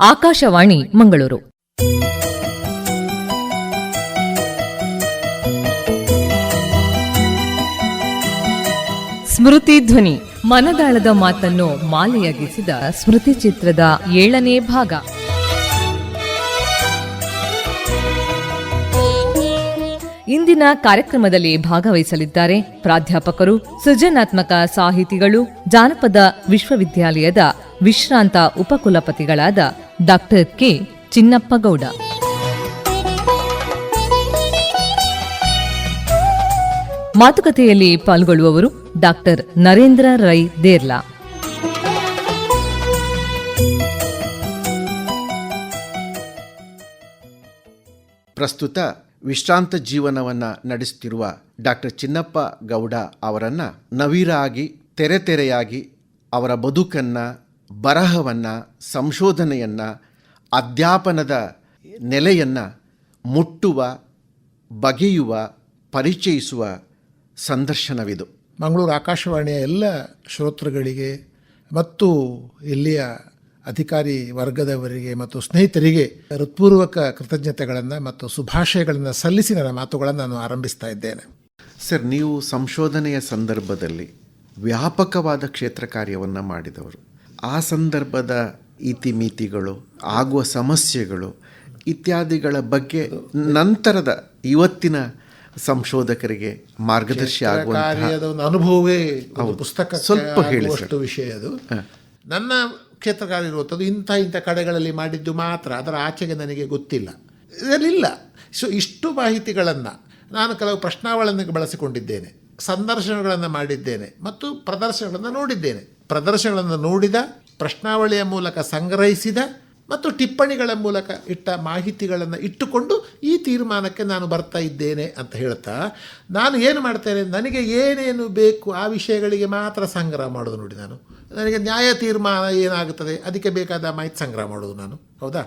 ಆಕಾಶವಾಣಿ ಮಂಗಳೂರು. ಸ್ಮೃತಿ ಧ್ವನಿ. ಮನದಾಳದ ಮಾತನ್ನು ಮಾಲೆಯಾಗಿಸಿದ ಸ್ಮೃತಿ ಚಿತ್ರದ ಏಳನೇ ಭಾಗ. ಇಂದಿನ ಕಾರ್ಯಕ್ರಮದಲ್ಲಿ ಭಾಗವಹಿಸಲಿದ್ದಾರೆ ಪ್ರಾಧ್ಯಾಪಕರು, ಸೃಜನಾತ್ಮಕ ಸಾಹಿತಿಗಳು, ಜಾನಪದ ವಿಶ್ವವಿದ್ಯಾಲಯದ ವಿಶ್ರಾಂತ ಉಪಕುಲಪತಿಗಳಾದ ಡಾಕ್ಟರ್ ಕೆ ಚಿನ್ನಪ್ಪಗೌಡ ಮಾತುಕತೆಯಲ್ಲಿ ಪಾಲ್ಗೊಳ್ಳುವವರು ಡಾಕ್ಟರ್ ನರೇಂದ್ರ ರೈ ದೇರ್ಲಾ. ಪ್ರಸ್ತುತ ವಿಶ್ರಾಂತ ಜೀವನವನ್ನು ನಡೆಸುತ್ತಿರುವ ಡಾಕ್ಟರ್ ಚಿನ್ನಪ್ಪ ಗೌಡ ಅವರನ್ನು ನವಿರಾಗಿ ತೆರೆ ತೆರೆಯಾಗಿ ಅವರ ಬದುಕನ್ನು ಬರಹವನ್ನು ಸಂಶೋಧನೆಯನ್ನು ಅಧ್ಯಾಪನದ ನೆಲೆಯನ್ನು ಮುಟ್ಟುವ ಬಗೆಯುವ ಪರಿಚಯಿಸುವ ಸಂದರ್ಶನವಿದು. ಮಂಗಳೂರು ಆಕಾಶವಾಣಿಯ ಎಲ್ಲ ಶ್ರೋತೃಗಳಿಗೆ ಮತ್ತು ಇಲ್ಲಿಯ ಅಧಿಕಾರಿ ವರ್ಗದವರಿಗೆ ಮತ್ತು ಸ್ನೇಹಿತರಿಗೆ ಹೃತ್ಪೂರ್ವಕ ಕೃತಜ್ಞತೆಗಳನ್ನು ಮತ್ತು ಶುಭಾಶಯಗಳನ್ನು ಸಲ್ಲಿಸಿ ನನ್ನ ಮಾತುಗಳನ್ನು ನಾನು ಆರಂಭಿಸ್ತಾ ಇದ್ದೇನೆ. ಸರ್ ನೀವು ಸಂಶೋಧನೆಯ ಸಂದರ್ಭದಲ್ಲಿ ವ್ಯಾಪಕವಾದ ಕ್ಷೇತ್ರ ಕಾರ್ಯವನ್ನು ಮಾಡಿದವರು. ಆ ಸಂದರ್ಭದ ಇತಿಮಿತಿಗಳು ಆಗುವ ಸಮಸ್ಯೆಗಳು ಇತ್ಯಾದಿಗಳ ಬಗ್ಗೆ ನಂತರದ ಇವತ್ತಿನ ಸಂಶೋಧಕರಿಗೆ ಮಾರ್ಗದರ್ಶಿ ಒಂದು ಅನುಭವವೇ ಪುಸ್ತಕ ಸ್ವಲ್ಪ ಹೇಳಿ ವಿಷಯ ಅದು. ನನ್ನ ಕ್ಷೇತ್ರಕಾರಿ ಇರುವಂಥದ್ದು ಇಂಥ ಇಂಥ ಕಡೆಗಳಲ್ಲಿ ಮಾಡಿದ್ದು ಮಾತ್ರ ಅದರ ಆಚೆಗೆ ನನಗೆ ಗೊತ್ತಿಲ್ಲ. ಇದರಲ್ಲಿಲ್ಲ. ಸೊ ಇಷ್ಟು ಮಾಹಿತಿಗಳನ್ನು ನಾನು ಕೆಲವು ಪ್ರಶ್ನಾವಳಿಯನ್ನು ಬಳಸಿಕೊಂಡಿದ್ದೇನೆ ಸಂದರ್ಶನಗಳನ್ನು ಮಾಡಿದ್ದೇನೆ ಮತ್ತು ಪ್ರದರ್ಶನಗಳನ್ನು ನೋಡಿದ್ದೇನೆ. ಪ್ರದರ್ಶನಗಳನ್ನು ನೋಡಿದ, ಪ್ರಶ್ನಾವಳಿಯ ಮೂಲಕ ಸಂಗ್ರಹಿಸಿದ ಮತ್ತು ಟಿಪ್ಪಣಿಗಳ ಮೂಲಕ ಇಟ್ಟ ಮಾಹಿತಿಗಳನ್ನು ಇಟ್ಟುಕೊಂಡು ಈ ತೀರ್ಮಾನಕ್ಕೆ ನಾನು ಬರ್ತಾ ಇದ್ದೇನೆ ಅಂತ ಹೇಳ್ತಾ, ನಾನು ಏನು ಮಾಡ್ತೇನೆ? ನನಗೆ ಏನೇನು ಬೇಕು? ಆ ವಿಷಯಗಳಿಗೆ ಮಾತ್ರ ಸಂಗ್ರಹ ಮಾಡೋದು ನೋಡಿ ನಾನು. ನನಗೆ ನ್ಯಾಯ ತೀರ್ಮಾನ ಏನಾಗುತ್ತದೆ? ಅದಕ್ಕೆ ಬೇಕಾದ ಮಾಹಿತಿ ಸಂಗ್ರಹ ಮಾಡೋದು ನಾನು. ಹೌದಾ?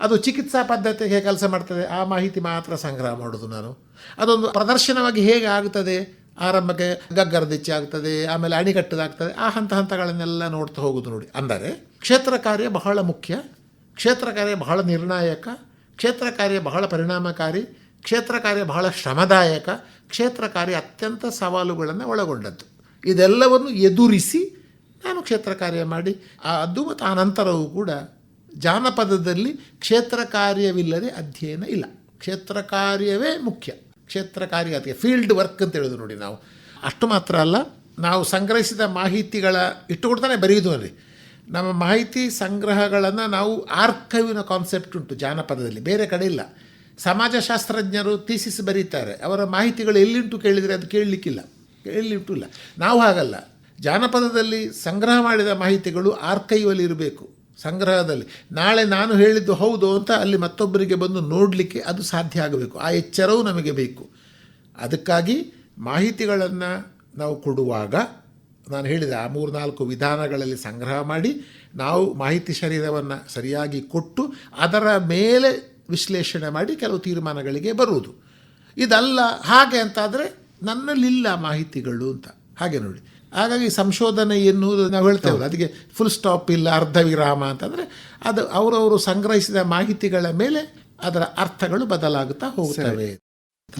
ಅದು ಚಿಕಿತ್ಸಾ ಪದ್ಧತಿಗೆ ಕೆಲಸ ಮಾಡ್ತದೆ. ಆ ಮಾಹಿತಿ ಮಾತ್ರ ಸಂಗ್ರಹ ಮಾಡೋದು ನಾನು. ಅದೊಂದು ಪ್ರದರ್ಶನವಾಗಿ ಹೇಗೆ ಆಗುತ್ತದೆ? ಆರಂಭಕ್ಕೆ ಗಗ್ಗರದಿಚ್ಚೆ ಆಗ್ತದೆ, ಆಮೇಲೆ ಅಣಿಗಟ್ಟದಾಗ್ತದೆ, ಆ ಹಂತ ಹಂತಗಳನ್ನೆಲ್ಲ ನೋಡ್ತಾ ಹೋಗೋದು ನೋಡಿ. ಅಂದರೆ ಕ್ಷೇತ್ರ ಕಾರ್ಯ ಬಹಳ ಮುಖ್ಯ, ಕ್ಷೇತ್ರ ಕಾರ್ಯ ಬಹಳ ನಿರ್ಣಾಯಕ, ಕ್ಷೇತ್ರ ಕಾರ್ಯ ಬಹಳ ಪರಿಣಾಮಕಾರಿ, ಕ್ಷೇತ್ರ ಕಾರ್ಯ ಬಹಳ ಶ್ರಮದಾಯಕ, ಕ್ಷೇತ್ರ ಕಾರ್ಯ ಅತ್ಯಂತ ಸವಾಲುಗಳನ್ನು ಒಳಗೊಂಡದ್ದು. ಇದೆಲ್ಲವನ್ನು ಎದುರಿಸಿ ನಾನು ಕ್ಷೇತ್ರ ಕಾರ್ಯ ಮಾಡಿ ಅದು ಮತ್ತು ಆ ನಂತರವೂ ಕೂಡ ಜಾನಪದದಲ್ಲಿ ಕ್ಷೇತ್ರ ಕಾರ್ಯವಿಲ್ಲದೆ ಅಧ್ಯಯನ ಇಲ್ಲ. ಕ್ಷೇತ್ರ ಕಾರ್ಯವೇ ಮುಖ್ಯ. ಕ್ಷೇತ್ರ ಕಾರ್ಯ ಅಥವಾ ಫೀಲ್ಡ್ ವರ್ಕ್ ಅಂತ ಹೇಳೋದು ನೋಡಿ ನಾವು. ಅಷ್ಟು ಮಾತ್ರ ಅಲ್ಲ, ನಾವು ಸಂಗ್ರಹಿಸಿದ ಮಾಹಿತಿಗಳ ಇಟ್ಟುಕೊಡ್ತಾನೆ ಬರೆಯುವುದು ಅಲ್ಲಿ ನಮ್ಮ ಮಾಹಿತಿ ಸಂಗ್ರಹಗಳನ್ನು ನಾವು ಆರ್ಕೈವಿನ ಕಾನ್ಸೆಪ್ಟ್ ಉಂಟು ಜಾನಪದದಲ್ಲಿ, ಬೇರೆ ಕಡೆ ಇಲ್ಲ. ಸಮಾಜಶಾಸ್ತ್ರಜ್ಞರು ಥೀಸಿಸ್ ಬರೀತಾರೆ. ಅವರ ಮಾಹಿತಿಗಳು ಎಲ್ಲಿಂಟು ಕೇಳಿದರೆ ಅದು ಕೇಳಲಿಕ್ಕಿಲ್ಲ. ಕೇಳಲಿಟ್ಟು ಇಲ್ಲ. ನಾವು ಹಾಗಲ್ಲ. ಜಾನಪದದಲ್ಲಿ ಸಂಗ್ರಹ ಮಾಡಿದ ಮಾಹಿತಿಗಳು ಆರ್ಕೈವಲ್ಲಿ ಇರಬೇಕು. ಸಂಗ್ರಹದಲ್ಲಿ. ನಾಳೆ ನಾನು ಹೇಳಿದ್ದು ಹೌದು ಅಂತ ಅಲ್ಲಿ ಮತ್ತೊಬ್ಬರಿಗೆ ಬಂದು ನೋಡಲಿಕ್ಕೆ ಅದು ಸಾಧ್ಯ ಆಗಬೇಕು. ಆ ಎಚ್ಚರವೂ ನಮಗೆ ಬೇಕು. ಅದಕ್ಕಾಗಿ ಮಾಹಿತಿಗಳನ್ನು ನಾವು ಕೊಡುವಾಗ ನಾನು ಹೇಳಿದ, ಆ ಮೂರು ನಾಲ್ಕು ವಿಧಾನಗಳಲ್ಲಿ ಸಂಗ್ರಹ ಮಾಡಿ, ನಾವು ಮಾಹಿತಿ ಶರೀರವನ್ನು ಸರಿಯಾಗಿ ಕೊಟ್ಟು, ಅದರ ಮೇಲೆ ವಿಶ್ಲೇಷಣೆ ಮಾಡಿ ಕೆಲವು ತೀರ್ಮಾನಗಳಿಗೆ ಬರುವುದು. ಇದಲ್ಲ ಹಾಗೆ ಅಂತಾದರೆ ನನ್ನಲ್ಲಿಲ್ಲ ಮಾಹಿತಿಗಳು ಅಂತ. ಹಾಗೆ ನೋಡಿ. ಹಾಗಾಗಿ ಸಂಶೋಧನೆ ಎನ್ನುವುದು ನಾವು ಹೇಳ್ತೇವಲ್ಲ ಅದಕ್ಕೆ ಫುಲ್ ಸ್ಟಾಪ್ ಇಲ್ಲ ಅರ್ಧ ವಿರಾಮ ಅಂತಂದರೆ ಅದು ಅವರವರು ಸಂಗ್ರಹಿಸಿದ ಮಾಹಿತಿಗಳ ಮೇಲೆ ಅದರ ಅರ್ಥಗಳು ಬದಲಾಗುತ್ತಾ ಹೋಗುತ್ತವೆ.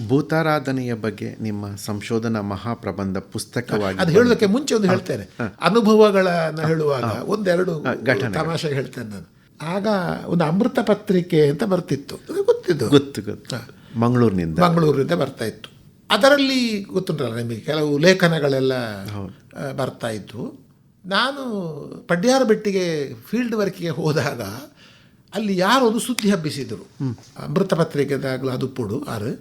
ಭೂತಾರಾಧನೆಯ ಬಗ್ಗೆ ನಿಮ್ಮ ಸಂಶೋಧನಾ ಮಹಾಪ್ರಬಂಧ ಪುಸ್ತಕವಾಗಿ ಅದು ಹೇಳೋದಕ್ಕೆ ಮುಂಚೆ ಒಂದು ಹೇಳ್ತೇನೆ. ಅನುಭವಗಳನ್ನು ಹೇಳುವಾಗ ಒಂದೆರಡು ತಮಾಷೆ ಹೇಳ್ತೇನೆ ನಾನು. ಆಗ ಒಂದು ಅಮೃತ ಪತ್ರಿಕೆ ಅಂತ ಬರ್ತಿತ್ತು. ಗೊತ್ತಿದ್ದು. ಗೊತ್ತು ಗೊತ್ತು. ಮಂಗಳೂರಿನಿಂದ. ಮಂಗಳೂರಿನಿಂದ ಬರ್ತಾ ಇತ್ತು. ಅದರಲ್ಲಿ ಗೊತ್ತುಂಟಲ್ಲ ನಿಮಗೆ ಕೆಲವು ಲೇಖನಗಳೆಲ್ಲ ಬರ್ತಾ ಇತ್ತು ನಾನು ಪಡ್ಯಾರ ಬೆಟ್ಟಿಗೆ ಫೀಲ್ಡ್ ವರ್ಕಿಗೆ ಹೋದಾಗ ಅಲ್ಲಿ ಯಾರೋ ಒಂದು ಸುದ್ದಿ ಹಬ್ಬಿಸಿದರು. ಅಮೃತ ಪತ್ರಿಕೆದಾಗಲೂ ಅದು ಪುಡು ಆರು.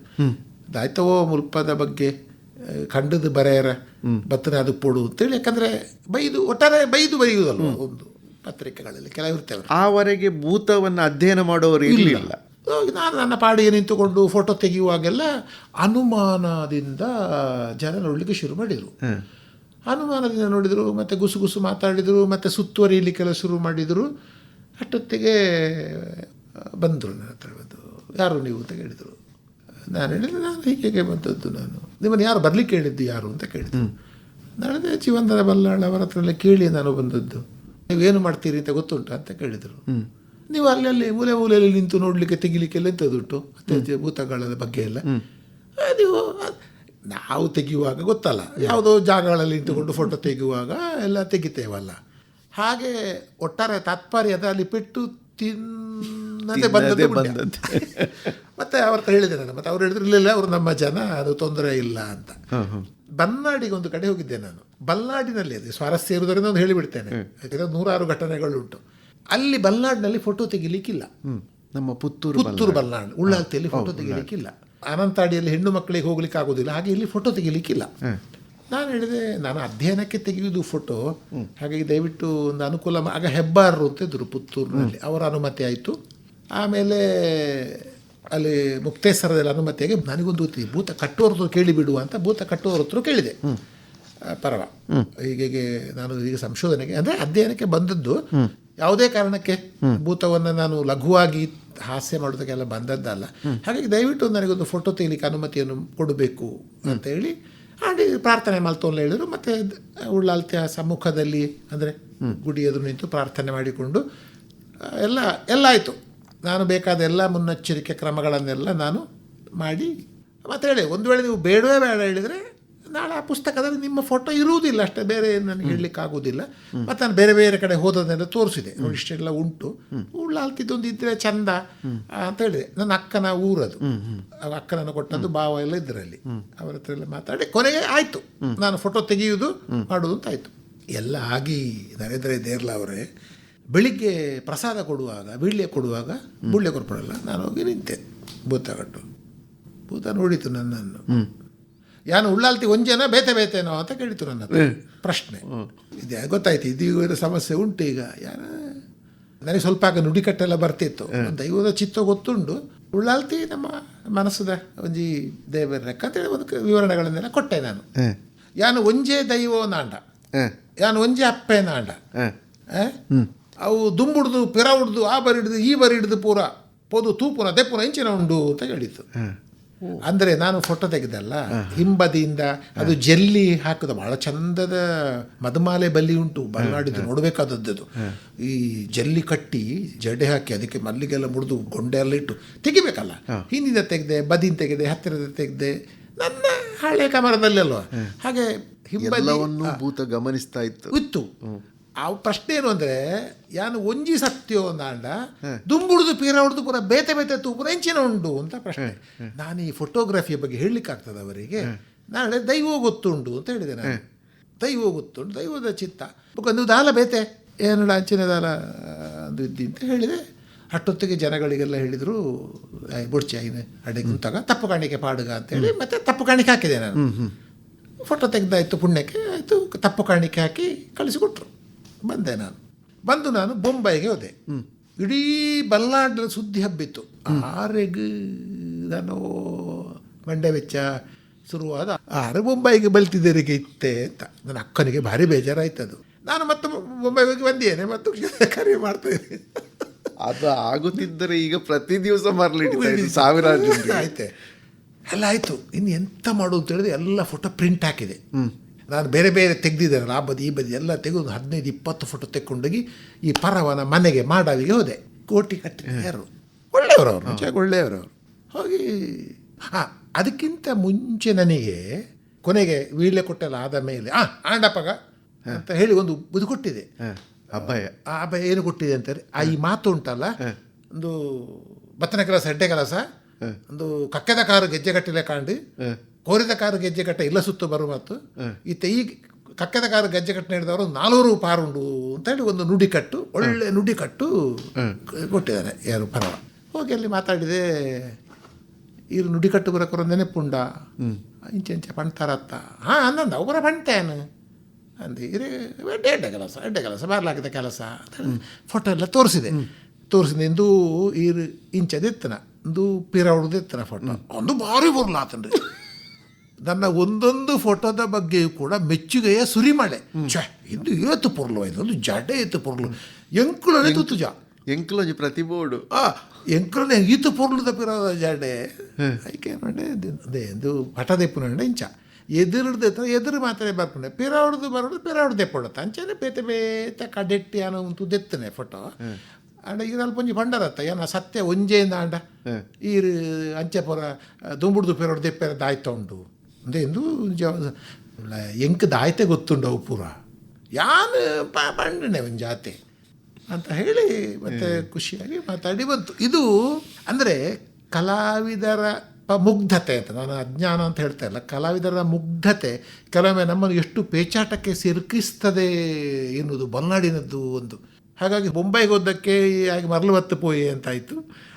ದಾಯ್ತವೋ ಮುಲ್ಪದ ಬಗ್ಗೆ ಕಂಡದು ಖಂಡದ ಬರೆಯರ ಬತ್ತನೆ ಅದು ಪುಡು ಅಂತೇಳಿ. ಯಾಕಂದರೆ ಬೈದು ಒಟ್ಟಾರೆ ಬೈದು ಬರೆಯುವುದಲ್ವ ಒಂದು ಪತ್ರಿಕೆಗಳಲ್ಲಿ ಕೆಲವು ಇರ್ತೇವೆ ಆವರೆಗೆ ಭೂತವನ್ನು ಅಧ್ಯಯನ ಮಾಡೋರು ಇರಲಿಲ್ಲ. ನಾನು ನನ್ನ ಪಾಡಿಗೆ ನಿಂತುಕೊಂಡು ಫೋಟೋ ತೆಗೆಯುವಾಗೆಲ್ಲ ಅನುಮಾನದಿಂದ ಜನ ನೋಡಲಿಕ್ಕೆ ಶುರು ಮಾಡಿದರು. ಅನುಮಾನದಿಂದ ನೋಡಿದರು ಮತ್ತು ಗುಸು ಗುಸು ಮಾತಾಡಿದರು ಮತ್ತು ಸುತ್ತುವರಿಯಲಿಕ್ಕೆಲ್ಲ ಶುರು ಮಾಡಿದರು. ಅಷ್ಟೊತ್ತಿಗೆ ಬಂದರು ನನ್ನ ಹತ್ರ ಬಂದು. ಯಾರು ನೀವು ಅಂತ ಕೇಳಿದರು. ನಾನು ಹೇಳಿದೆ ನಾನು ಹೀಗೆ ಬಂದದ್ದು ನಾನು. ನಿಮ್ಮನ್ನು ಯಾರು ಬರಲಿಕ್ಕೆ ಹೇಳಿದ್ದು ಯಾರು ಅಂತ ಕೇಳಿದ್ರು. ನಾನು ಜೀವನದ ಬಲ್ಲಾಳ್ ಅವರ ಹತ್ರ ಎಲ್ಲ ಕೇಳಿ ನಾನು ಬಂದದ್ದು. ನೀವೇನು ಮಾಡ್ತೀರಿ ಅಂತ ಗೊತ್ತುಂಟು? ಅಂತ ಕೇಳಿದರು. ನೀವು ಅಲ್ಲಿ ಅಲ್ಲಿ ಮೂಲೆ ಮೂಲೆಯಲ್ಲಿ ನಿಂತು ನೋಡ್ಲಿಕ್ಕೆ ತೆಗಿಲಿಕ್ಕೆಲ್ಲ ಎಂಥದ್ದುಂಟು ಮತ್ತೆ ಭೂತಗಳ ಬಗ್ಗೆ ಎಲ್ಲ. ನೀವು ನಾವು ತೆಗೆಯುವಾಗ ಗೊತ್ತಲ್ಲ. ಯಾವುದೋ ಜಾಗಗಳಲ್ಲಿ ನಿಂತುಕೊಂಡು ಫೋಟೋ ತೆಗೆಯುವಾಗ ಎಲ್ಲ ತೆಗಿತೇವಲ್ಲ. ಹಾಗೆ ಒಟ್ಟಾರೆ ತಾತ್ಪರ್ಯ ಅಲ್ಲಿ ಪೆಟ್ಟು ತಿನ್ನದೆ ಬಂದದ್ದು. ಮತ್ತೆ ಅವ್ರ ಹೇಳಿದೆ ನಾನು. ಮತ್ತೆ ಅವ್ರು ಹೇಳಿದ್ರು ಇಲ್ಲ ಅವ್ರು ಅವರು ನಮ್ಮ ಜನ ಅದು ತೊಂದರೆ ಇಲ್ಲ ಅಂತ. ಬಲ್ನಾಡಿಗೆ ಒಂದು ಕಡೆ ಹೋಗಿದ್ದೆ ನಾನು. ಬಲ್ನಾಡಿನಲ್ಲಿ ಅದು ಸ್ವಾರಸ್ಯ ಇರುವುದರಿಂದ ಒಂದು ಹೇಳಿಬಿಡ್ತೇನೆ. ಯಾಕಂದ್ರೆ ನೂರಾರು ಘಟನೆಗಳುಂಟು ಅಲ್ಲಿ ಬಲ್ನಾಡಿನಲ್ಲಿ ಫೋಟೋ ತೆಗಿಲಿಕ್ಕಿಲ್ಲ. ನಮ್ಮ ಪುತ್ತೂರು ಪುತ್ತೂರು ಬಲ್ನಾಡು. ಉಳ್ಳಾಲ್ತಿಯಲ್ಲಿ ಫೋಟೋ ತೆಗಿಲಿಕ್ಕಿಲ್ಲ. ಅನಂತಾಡಿಯಲ್ಲಿ ಹೆಣ್ಣು ಮಕ್ಕಳಿಗೆ ಹೋಗ್ಲಿಕ್ಕೆ ಆಗೋದಿಲ್ಲ ಹಾಗೆ ಇಲ್ಲಿ ಫೋಟೋ ತೆಗಿಲಿಕ್ಕಿಲ್ಲ. ನಾನು ಹೇಳಿದೆ ನಾನು ಅಧ್ಯಯನಕ್ಕೆ ತೆಗೆಯುವುದು ಫೋಟೋ ಹಾಗಾಗಿ ದಯವಿಟ್ಟು ಒಂದು ಅನುಕೂಲ ಆಗ ಹೆಬ್ಬಾರರು ಅಂತ ಇದ್ರು ಪುತ್ತೂರಿನಲ್ಲಿ ಅವರ ಅನುಮತಿ ಆಯಿತು. ಆಮೇಲೆ ಅಲ್ಲಿ ಮುಕ್ತೇಶ್ವರದಲ್ಲಿ ಅನುಮತಿಯಾಗಿ ನನಗೊಂದು ಭೂತ ಕಟ್ಟುವರ ಹತ್ರ ಕೇಳಿ ಬಿಡುವ ಅಂತ ಭೂತ ಕಟ್ಟುವರ ಹತ್ರ ಕೇಳಿದೆ. ಪರವ. ಹೀಗೆ ನಾನು ಈಗ ಸಂಶೋಧನೆಗೆ ಅಂದರೆ ಅಧ್ಯಯನಕ್ಕೆ ಬಂದದ್ದು ಯಾವುದೇ ಕಾರಣಕ್ಕೆ ಭೂತವನ್ನು ನಾನು ಲಘುವಾಗಿ ಹಾಸ್ಯ ಮಾಡೋದಕ್ಕೆಲ್ಲ ಬಂದದ್ದಲ್ಲ. ಹಾಗಾಗಿ ದಯವಿಟ್ಟು ನನಗೊಂದು ಫೋಟೋ ತೆಗಿಲಿಕ್ಕೆ ಅನುಮತಿಯನ್ನು ಕೊಡಬೇಕು ಅಂತ ಹೇಳಿ ಮಾಡಿ ಪ್ರಾರ್ಥನೆ ಮಲ್ತೋಲ್ಲ ಹೇಳಿದರು. ಮತ್ತು ಉಳ್ಳಾಲ್ತಿಯ ಸಮ್ಮುಖದಲ್ಲಿ ಅಂದರೆ ಗುಡಿ ಎದುರು ನಿಂತು ಪ್ರಾರ್ಥನೆ ಮಾಡಿಕೊಂಡು ಎಲ್ಲ ಎಲ್ಲ ಆಯಿತು ನಾನು ಬೇಕಾದ ಎಲ್ಲ ಮುನ್ನೆಚ್ಚರಿಕೆ ಕ್ರಮಗಳನ್ನೆಲ್ಲ ನಾನು ಮಾಡಿ ಮತ್ತೆ ಹೇಳಿ ಒಂದು ವೇಳೆ ನೀವು ಬೇಡವೇ ಬೇಡ ಹೇಳಿದರೆ ನಾಳೆ ಆ ಪುಸ್ತಕದಲ್ಲಿ ನಿಮ್ಮ ಫೋಟೋ ಇರುವುದಿಲ್ಲ ಅಷ್ಟೇ ಬೇರೆ ನನಗೆ ಹೇಳಲಿಕ್ಕೆ ಆಗೋದಿಲ್ಲ ಮತ್ತು ನಾನು ಬೇರೆ ಬೇರೆ ಕಡೆ ಹೋದನ್ನೆಲ್ಲ ತೋರಿಸಿದೆ. ನೋಡಿ ಇಷ್ಟೆಲ್ಲ ಉಂಟು. ಉಳ್ಳಾಲ್ತಿದ್ದೊಂದು ಇದ್ದರೆ ಚಂದ ಅಂತ ಹೇಳಿದೆ. ನನ್ನ ಅಕ್ಕನ ಊರದು. ಅಕ್ಕನನ್ನು ಕೊಟ್ಟದ್ದು ಭಾವ ಎಲ್ಲ ಇದರಲ್ಲಿ. ಅವರ ಹತ್ರ ಎಲ್ಲ ಮಾತಾಡಿ ಕೊನೆಗೆ ಆಯಿತು. ನಾನು ಫೋಟೋ ತೆಗೆಯುವುದು ಮಾಡುವುದು ಅಂತ ಆಯಿತು. ಎಲ್ಲ ಆಗಿ ನರೇಂದ್ರ ದೇರ್ಲ ಅವರೇ ಬೆಳಿಗ್ಗೆ ಪ್ರಸಾದ ಕೊಡುವಾಗ ಬೀಳ್ಯ ಕೊಡುವಾಗ ಬುಳ್ಳೆ ಕೊಡ್ಪಡಲ್ಲ ನಾನು ಹೋಗಿ ನಿಂತೆ. ಭೂತಗಟ್ಟು ಭೂತ ನೋಡಿತು ನನ್ನನ್ನು. ಯಾನು ಉಳ್ಳಾಲ್ತಿ ಒಂಜೇನ ಬೇತೆ ಬೇತೇನೋ ಅಂತ ಕೇಳಿತು ನನ್ನ ಪ್ರಶ್ನೆ. ಇದೆ ಗೊತ್ತಾಯ್ತು ಇದು ಸಮಸ್ಯೆ ಉಂಟು ಈಗ? ಯಾನ ನನಗೆ ಸ್ವಲ್ಪ ಆಗ ನುಡಿಕಟ್ಟೆಲ್ಲ ಬರ್ತಿತ್ತು ದೈವದ ಚಿತ್ತ ಗೊತ್ತುಂಡು ಉಳ್ಳಾಲ್ತಿ ನಮ್ಮ ಮನಸ್ಸದ ಒಂಜಿ ದೇವರ ಲೆಕ್ಕ ಅಂತೇಳಿ ಒಂದು ವಿವರಣೆಗಳನ್ನೆಲ್ಲ ಕೊಟ್ಟೆ ನಾನು. ಯಾನು ಒಂಜೇ ದೈವೋ ನಾಂಡ. ಯಾನು ಒಂಜೇ ಅಪ್ಪೆ ನಾಂಡ? ಅವು ದುಂಬುಡ್ದು ಪಿರ ಹಿಡ್ದು ಆ ಬರಿ ಹಿಡ್ದು ಈ ಬರಿ ಹಿಡ್ದು ಪೂರ ಪೋದು ತೂಪುನ ದೆಪ್ಪುನ ಇಂಚಿನ ಉಂಡು ಅಂತ ಹೇಳಿತು ಅಂದರೆ ನಾನು ಫೋಟೋ ತೆಗೆದಲ್ಲ ಹಿಂಬದಿಯಿಂದ ಅದು ಜೆಲ್ಲಿ ಹಾಕಿದ. ಬಹಳ ಚಂದದ ಮದಮಾಲೆ ಬಲ್ಲಿ ಉಂಟು. ಬಲ್ನಾಡಿದ್ದು ನೋಡಬೇಕಾದದ್ದು. ಈ ಜಲ್ಲಿ ಕಟ್ಟಿ ಜಡೆ ಹಾಕಿ ಅದಕ್ಕೆ ಮಲ್ಲಿಗೆಲ್ಲ ಮುಡಿದು ಗೊಂಡೆ ಎಲ್ಲ ಇಟ್ಟು ತೆಗಿಬೇಕಲ್ಲ. ಹಿಂದಿಂದ ತೆಗೆದೆ ಬದಿನ ತೆಗೆದೆ ಹತ್ತಿರದ ತೆಗೆದೆ ನನ್ನ ಹಳೆ ಕಮರದಲ್ಲೆಲ್ವ ಹಾಗೆ ಹಿಂಬದಿ ಭೂತ ಗಮನಿಸ್ತಾ ಇತ್ತು. ಇತ್ತು. ಆ ಪ್ರಶ್ನೆ ಏನು ಅಂದ್ರೆ ಯಾನು ಒಂಜಿ ಸತ್ಯೋ ನಾಂಡ ದುಂಬುಡ್ದು ಪೀರ ಹೊಡೆದು ಪೂರ ಬೇತೆ ಬೇತೆ ತೂಪುರ ಎಂಚಿನ ಉಂಡು ಅಂತ ಪ್ರಶ್ನೆ. ನಾನು ಈ ಫೋಟೋಗ್ರಫಿಯ ಬಗ್ಗೆ ಹೇಳಲಿಕ್ಕೆ ಆಗ್ತದೆ ಅವರಿಗೆ ನಾಳೆ ದೈವ ಗೊತ್ತುಂಡು ಅಂತ ಹೇಳಿದೆ ನಾನು. ದೈವ ಗೊತ್ತುಂಡು ದೈವದ ಚಿತ್ತ. ಒಂದು ದಾಲ ಬೇತೆ. ಏನು ಅಂಚಿನ ದಾಲ ಅದು ಇದ್ದಿ ಅಂತ ಹೇಳಿದೆ. ಅಷ್ಟೊತ್ತಿಗೆ ಜನಗಳಿಗೆಲ್ಲ ಹೇಳಿದರು ಬುಡ್ಚಿ ಆಗಿದೆ ಅಡೆ ಕುಂತಾಗ ತಪ್ಪು ಕಾಣಿಕೆ ಪಾಡುಗ ಅಂತೇಳಿ ಮತ್ತೆ ತಪ್ಪು ಕಾಣಿಕೆ ಹಾಕಿದೆ ನಾನು. ಫೋಟೋ ತೆಗ್ದಾಯ್ತು ಪುಣ್ಯಕ್ಕೆ ಆಯಿತು ತಪ್ಪು ಕಾಣಿಕೆ ಹಾಕಿ ಕಳಿಸಿಕೊಟ್ರು. ಬಂದೆ ನಾನು. ಬಂದು ನಾನು ಬೊಂಬೈಗೆ ಹೋದೆ. ಇಡೀ ಬಲ್ಲಾಡ್ರ ಸುದ್ದಿ ಹಬ್ಬಿತ್ತು. ಆರೆಗೆ ನಾನು ಮಂಡ್ಯ ವೆಚ್ಚ ಶುರುವಾದ. ಆರೆ ಬೊಂಬೈಗೆ ಬಲ್ತಿದ್ದರಿಗೆ ಇತ್ತೆ ಅಂತ. ನನ್ನ ಅಕ್ಕನಿಗೆ ಭಾರಿ ಬೇಜಾರಾಯ್ತು ಅದು ನಾನು ಮತ್ತೆ ಬೊಂಬೈಗೆ ಹೋಗಿ ಬಂದಿದ್ದೇನೆ ಮತ್ತು ಕರೆ ಮಾಡ್ತಾ ಇದ್ದೀನಿ ಅದು ಆಗುತ್ತಿದ್ದರೆ ಈಗ ಪ್ರತಿ ದಿವಸ ಮರಲಿ ಸಾವಿರಾರು ಆಯ್ತೆ. ಎಲ್ಲ ಆಯಿತು. ಇನ್ನು ಎಂತ ಮಾಡೋದು ಅಂತ ಹೇಳಿದ್ರೆ ಎಲ್ಲ ಫೋಟೋ ಪ್ರಿಂಟ್ ಹಾಕಿದೆ. ನಾನು ಬೇರೆ ಬೇರೆ ತೆಗೆದಿದ್ದೇನೆ. ಆ ಬದಿ ಈ ಬದಿ ಎಲ್ಲ ತೆಗೆದು ಹದಿನೈದು ಇಪ್ಪತ್ತು ಫೋಟೋ ತೆಕ್ಕೊಂಡೋಗಿ ಈ ಪರವನ ಮನೆಗೆ ಮಾಡಾವಿಗೆ ಹೋದೆ. ಕೋಟಿ ಕಟ್ಟಿ ಯಾರು ಒಳ್ಳೆಯವರು ಅವರು ನಿಜವಾಗಿ ಒಳ್ಳೆಯವರು ಅವರು ಹೋಗಿ ಹಾಂ ಅದಕ್ಕಿಂತ ಮುಂಚೆ ನನಗೆ ಕೊನೆಗೆ ವೀಳ್ಯ ಕೊಟ್ಟೆಲ್ಲ ಆದ ಮೇಲೆ ಆ ಆಂಡಪ್ಪಗ ಅಂತ ಹೇಳಿ ಒಂದು ಇದು ಕೊಟ್ಟಿದೆ. ಅಬ್ಬಾಯ ಅಭಯ. ಆ ಅಭಯ ಏನು ಕೊಟ್ಟಿದೆ ಅಂತಾರೆ ಆ ಈ ಮಾತು ಉಂಟಲ್ಲ ಒಂದು ಬತ್ತನ ಕೆಲಸ ಹೆಡ್ಡೆ ಕೆಲಸ ಒಂದು ಕಕ್ಕೆದ ಕಾರು ಗೆಜ್ಜೆ ಕಟ್ಟಿಲೆ ಕಾಂಡು ಕೋರಿದ ಕಾರು ಗೆಜ್ಜೆ ಕಟ್ಟ ಇಲ್ಲ ಸುತ್ತು ಬರುವ ಮಾತು. ಈತ ಈ ಕಕ್ಕದ ಕಾರು ಗೆಜ್ಜೆ ಕಟ್ಟು ನೀಡಿದವರು ನಾಲ್ವರು ಪಾರುಂಡು ಅಂತ ಹೇಳಿ ಒಂದು ನುಡಿ ಕಟ್ಟು ಒಳ್ಳೆ ನುಡಿ ಕಟ್ಟು ಕೊಟ್ಟಿದ್ದಾರೆ ಯಾರು ಪರವ. ಹೋಗಿ ಅಲ್ಲಿ ಮಾತಾಡಿದೆ ಇವರು ನುಡಿ ಕಟ್ಟು ಬರಕೊರ ನೆನಪುಂಡ ಇಂಚೆ ಇಂಚೆ ಪಣ್ತಾರತ್ತ ಹಾಂ ಅಂದಂದ ಅವರ ಪಣ್ತೇನು ಅಂದು ಇರೇ ಎಡ್ಡೆ ಕೆಲಸ ಎಡ್ಡೆ ಕೆಲಸ ಬಾರ್ಲಾಕಿದ ಕೆಲಸ. ಫೋಟೋ ಎಲ್ಲ ತೋರಿಸಿದೆ. ತೋರಿಸಿದ್ದು ಈರು ಇಂಚದಿತ್ತನ ಒಂದು ಪಿರ ಹೊಡೆದಿತ್ತನ ಫೋಟೋ. ಒಂದು ಭಾರಿ ಬರ್ಲಾತನ್ರಿ ನನ್ನ ಒಂದೊಂದು ಫೋಟೋದ ಬಗ್ಗೆಯೂ ಕೂಡ ಮೆಚ್ಚುಗೆಯ ಸುರಿಮಳೆ. ಛೆ ಇದು ಏತು ಪುರ್ಲು ಇದೊಂದು ಜಡೆ ಏತು ಪುರ್ಲು. ಎಂಕುಳನೆ ತುತುಜ ಎಂಕ್ಲೋಜಿ ಪ್ರತಿ ಬೋರ್ಡು. ಆ ಎಂಕುಳನೆ ಈತು ಪುರ್ಲು ತಪ್ಪಿರೋದ ಜಡೆ. ಐಕೆ ನೋಡಿ ಅದೇ ಇದು ಪಟದೆಪ್ಪು ನೋಡಿ ಇಂಚ. ಎದುರುಡ್ದೆ ಎದುರು ಮಾತ್ರ ಬರ್ಕೊಂಡೆ ಪಿರಾವಡ್ದು ಹೊಡೆದು ಬರೋದು ಪಿರ ಎಪ್ಪಡತ್ತ ಅಂಚೆ ಅಂಚನೆ ಬೇತೆ ಬೇತೆ ಕಡೆಟ್ಟಿ ಅನ್ನೋ ಒಂದು ದೆತ್ತನೆ ಫೋಟೋ. ಅಂಡ ಈಗ ಅಲ್ಪ ಒಂಜಿ ಪಂಡರತ್ತ ಏನ ಸತ್ಯ ಒಂಜೆಯಿಂದ ಅಂಡ ಈ ಅಂಚೆ ಪುರ ದುಂಬುಡ್ದು ಪೇರೋಡು ದೆಪ್ಪೆರ ಆಯ್ತಾ ಉಂಡು ಅಂದೆ ಎಂದು ಎಂಕ್ ದಾಯ್ತೆ ಗೊತ್ತುಂಡು ಅವು ಪೂರ ಯಾರು ಪ- ಪಂಡನೆ ಒಂದು ಜಾತೆ ಅಂತ ಹೇಳಿ ಮತ್ತೆ ಖುಷಿಯಾಗಿ ಮಾತಾಡಿ ಬಂತು ಇದು ಅಂದರೆ ಕಲಾವಿದರ ಪ- ಮುಗ್ಧತೆ ಅಂತ ನಾನು ಅಜ್ಞಾನ ಅಂತ ಹೇಳ್ತಾ ಇಲ್ಲ ಕಲಾವಿದರ ಮುಗ್ಧತೆ ಕೆಲವೊಮ್ಮೆ ನಮ್ಮನ್ನು ಎಷ್ಟು ಪೇಚಾಟಕ್ಕೆ ಸಿರುಕಿಸ್ತದೆ ಎನ್ನುವುದು ಬಲ್ನಾಡಿನದ್ದು ಒಂದು ಹಾಗಾಗಿ ಮುಂಬೈಗೆ ಹೋದಕ್ಕೆ ಹಾಗೆ ಮರಳು ಹೊತ್ತು ಪೋಯಿ ಅಂತಾಯಿತು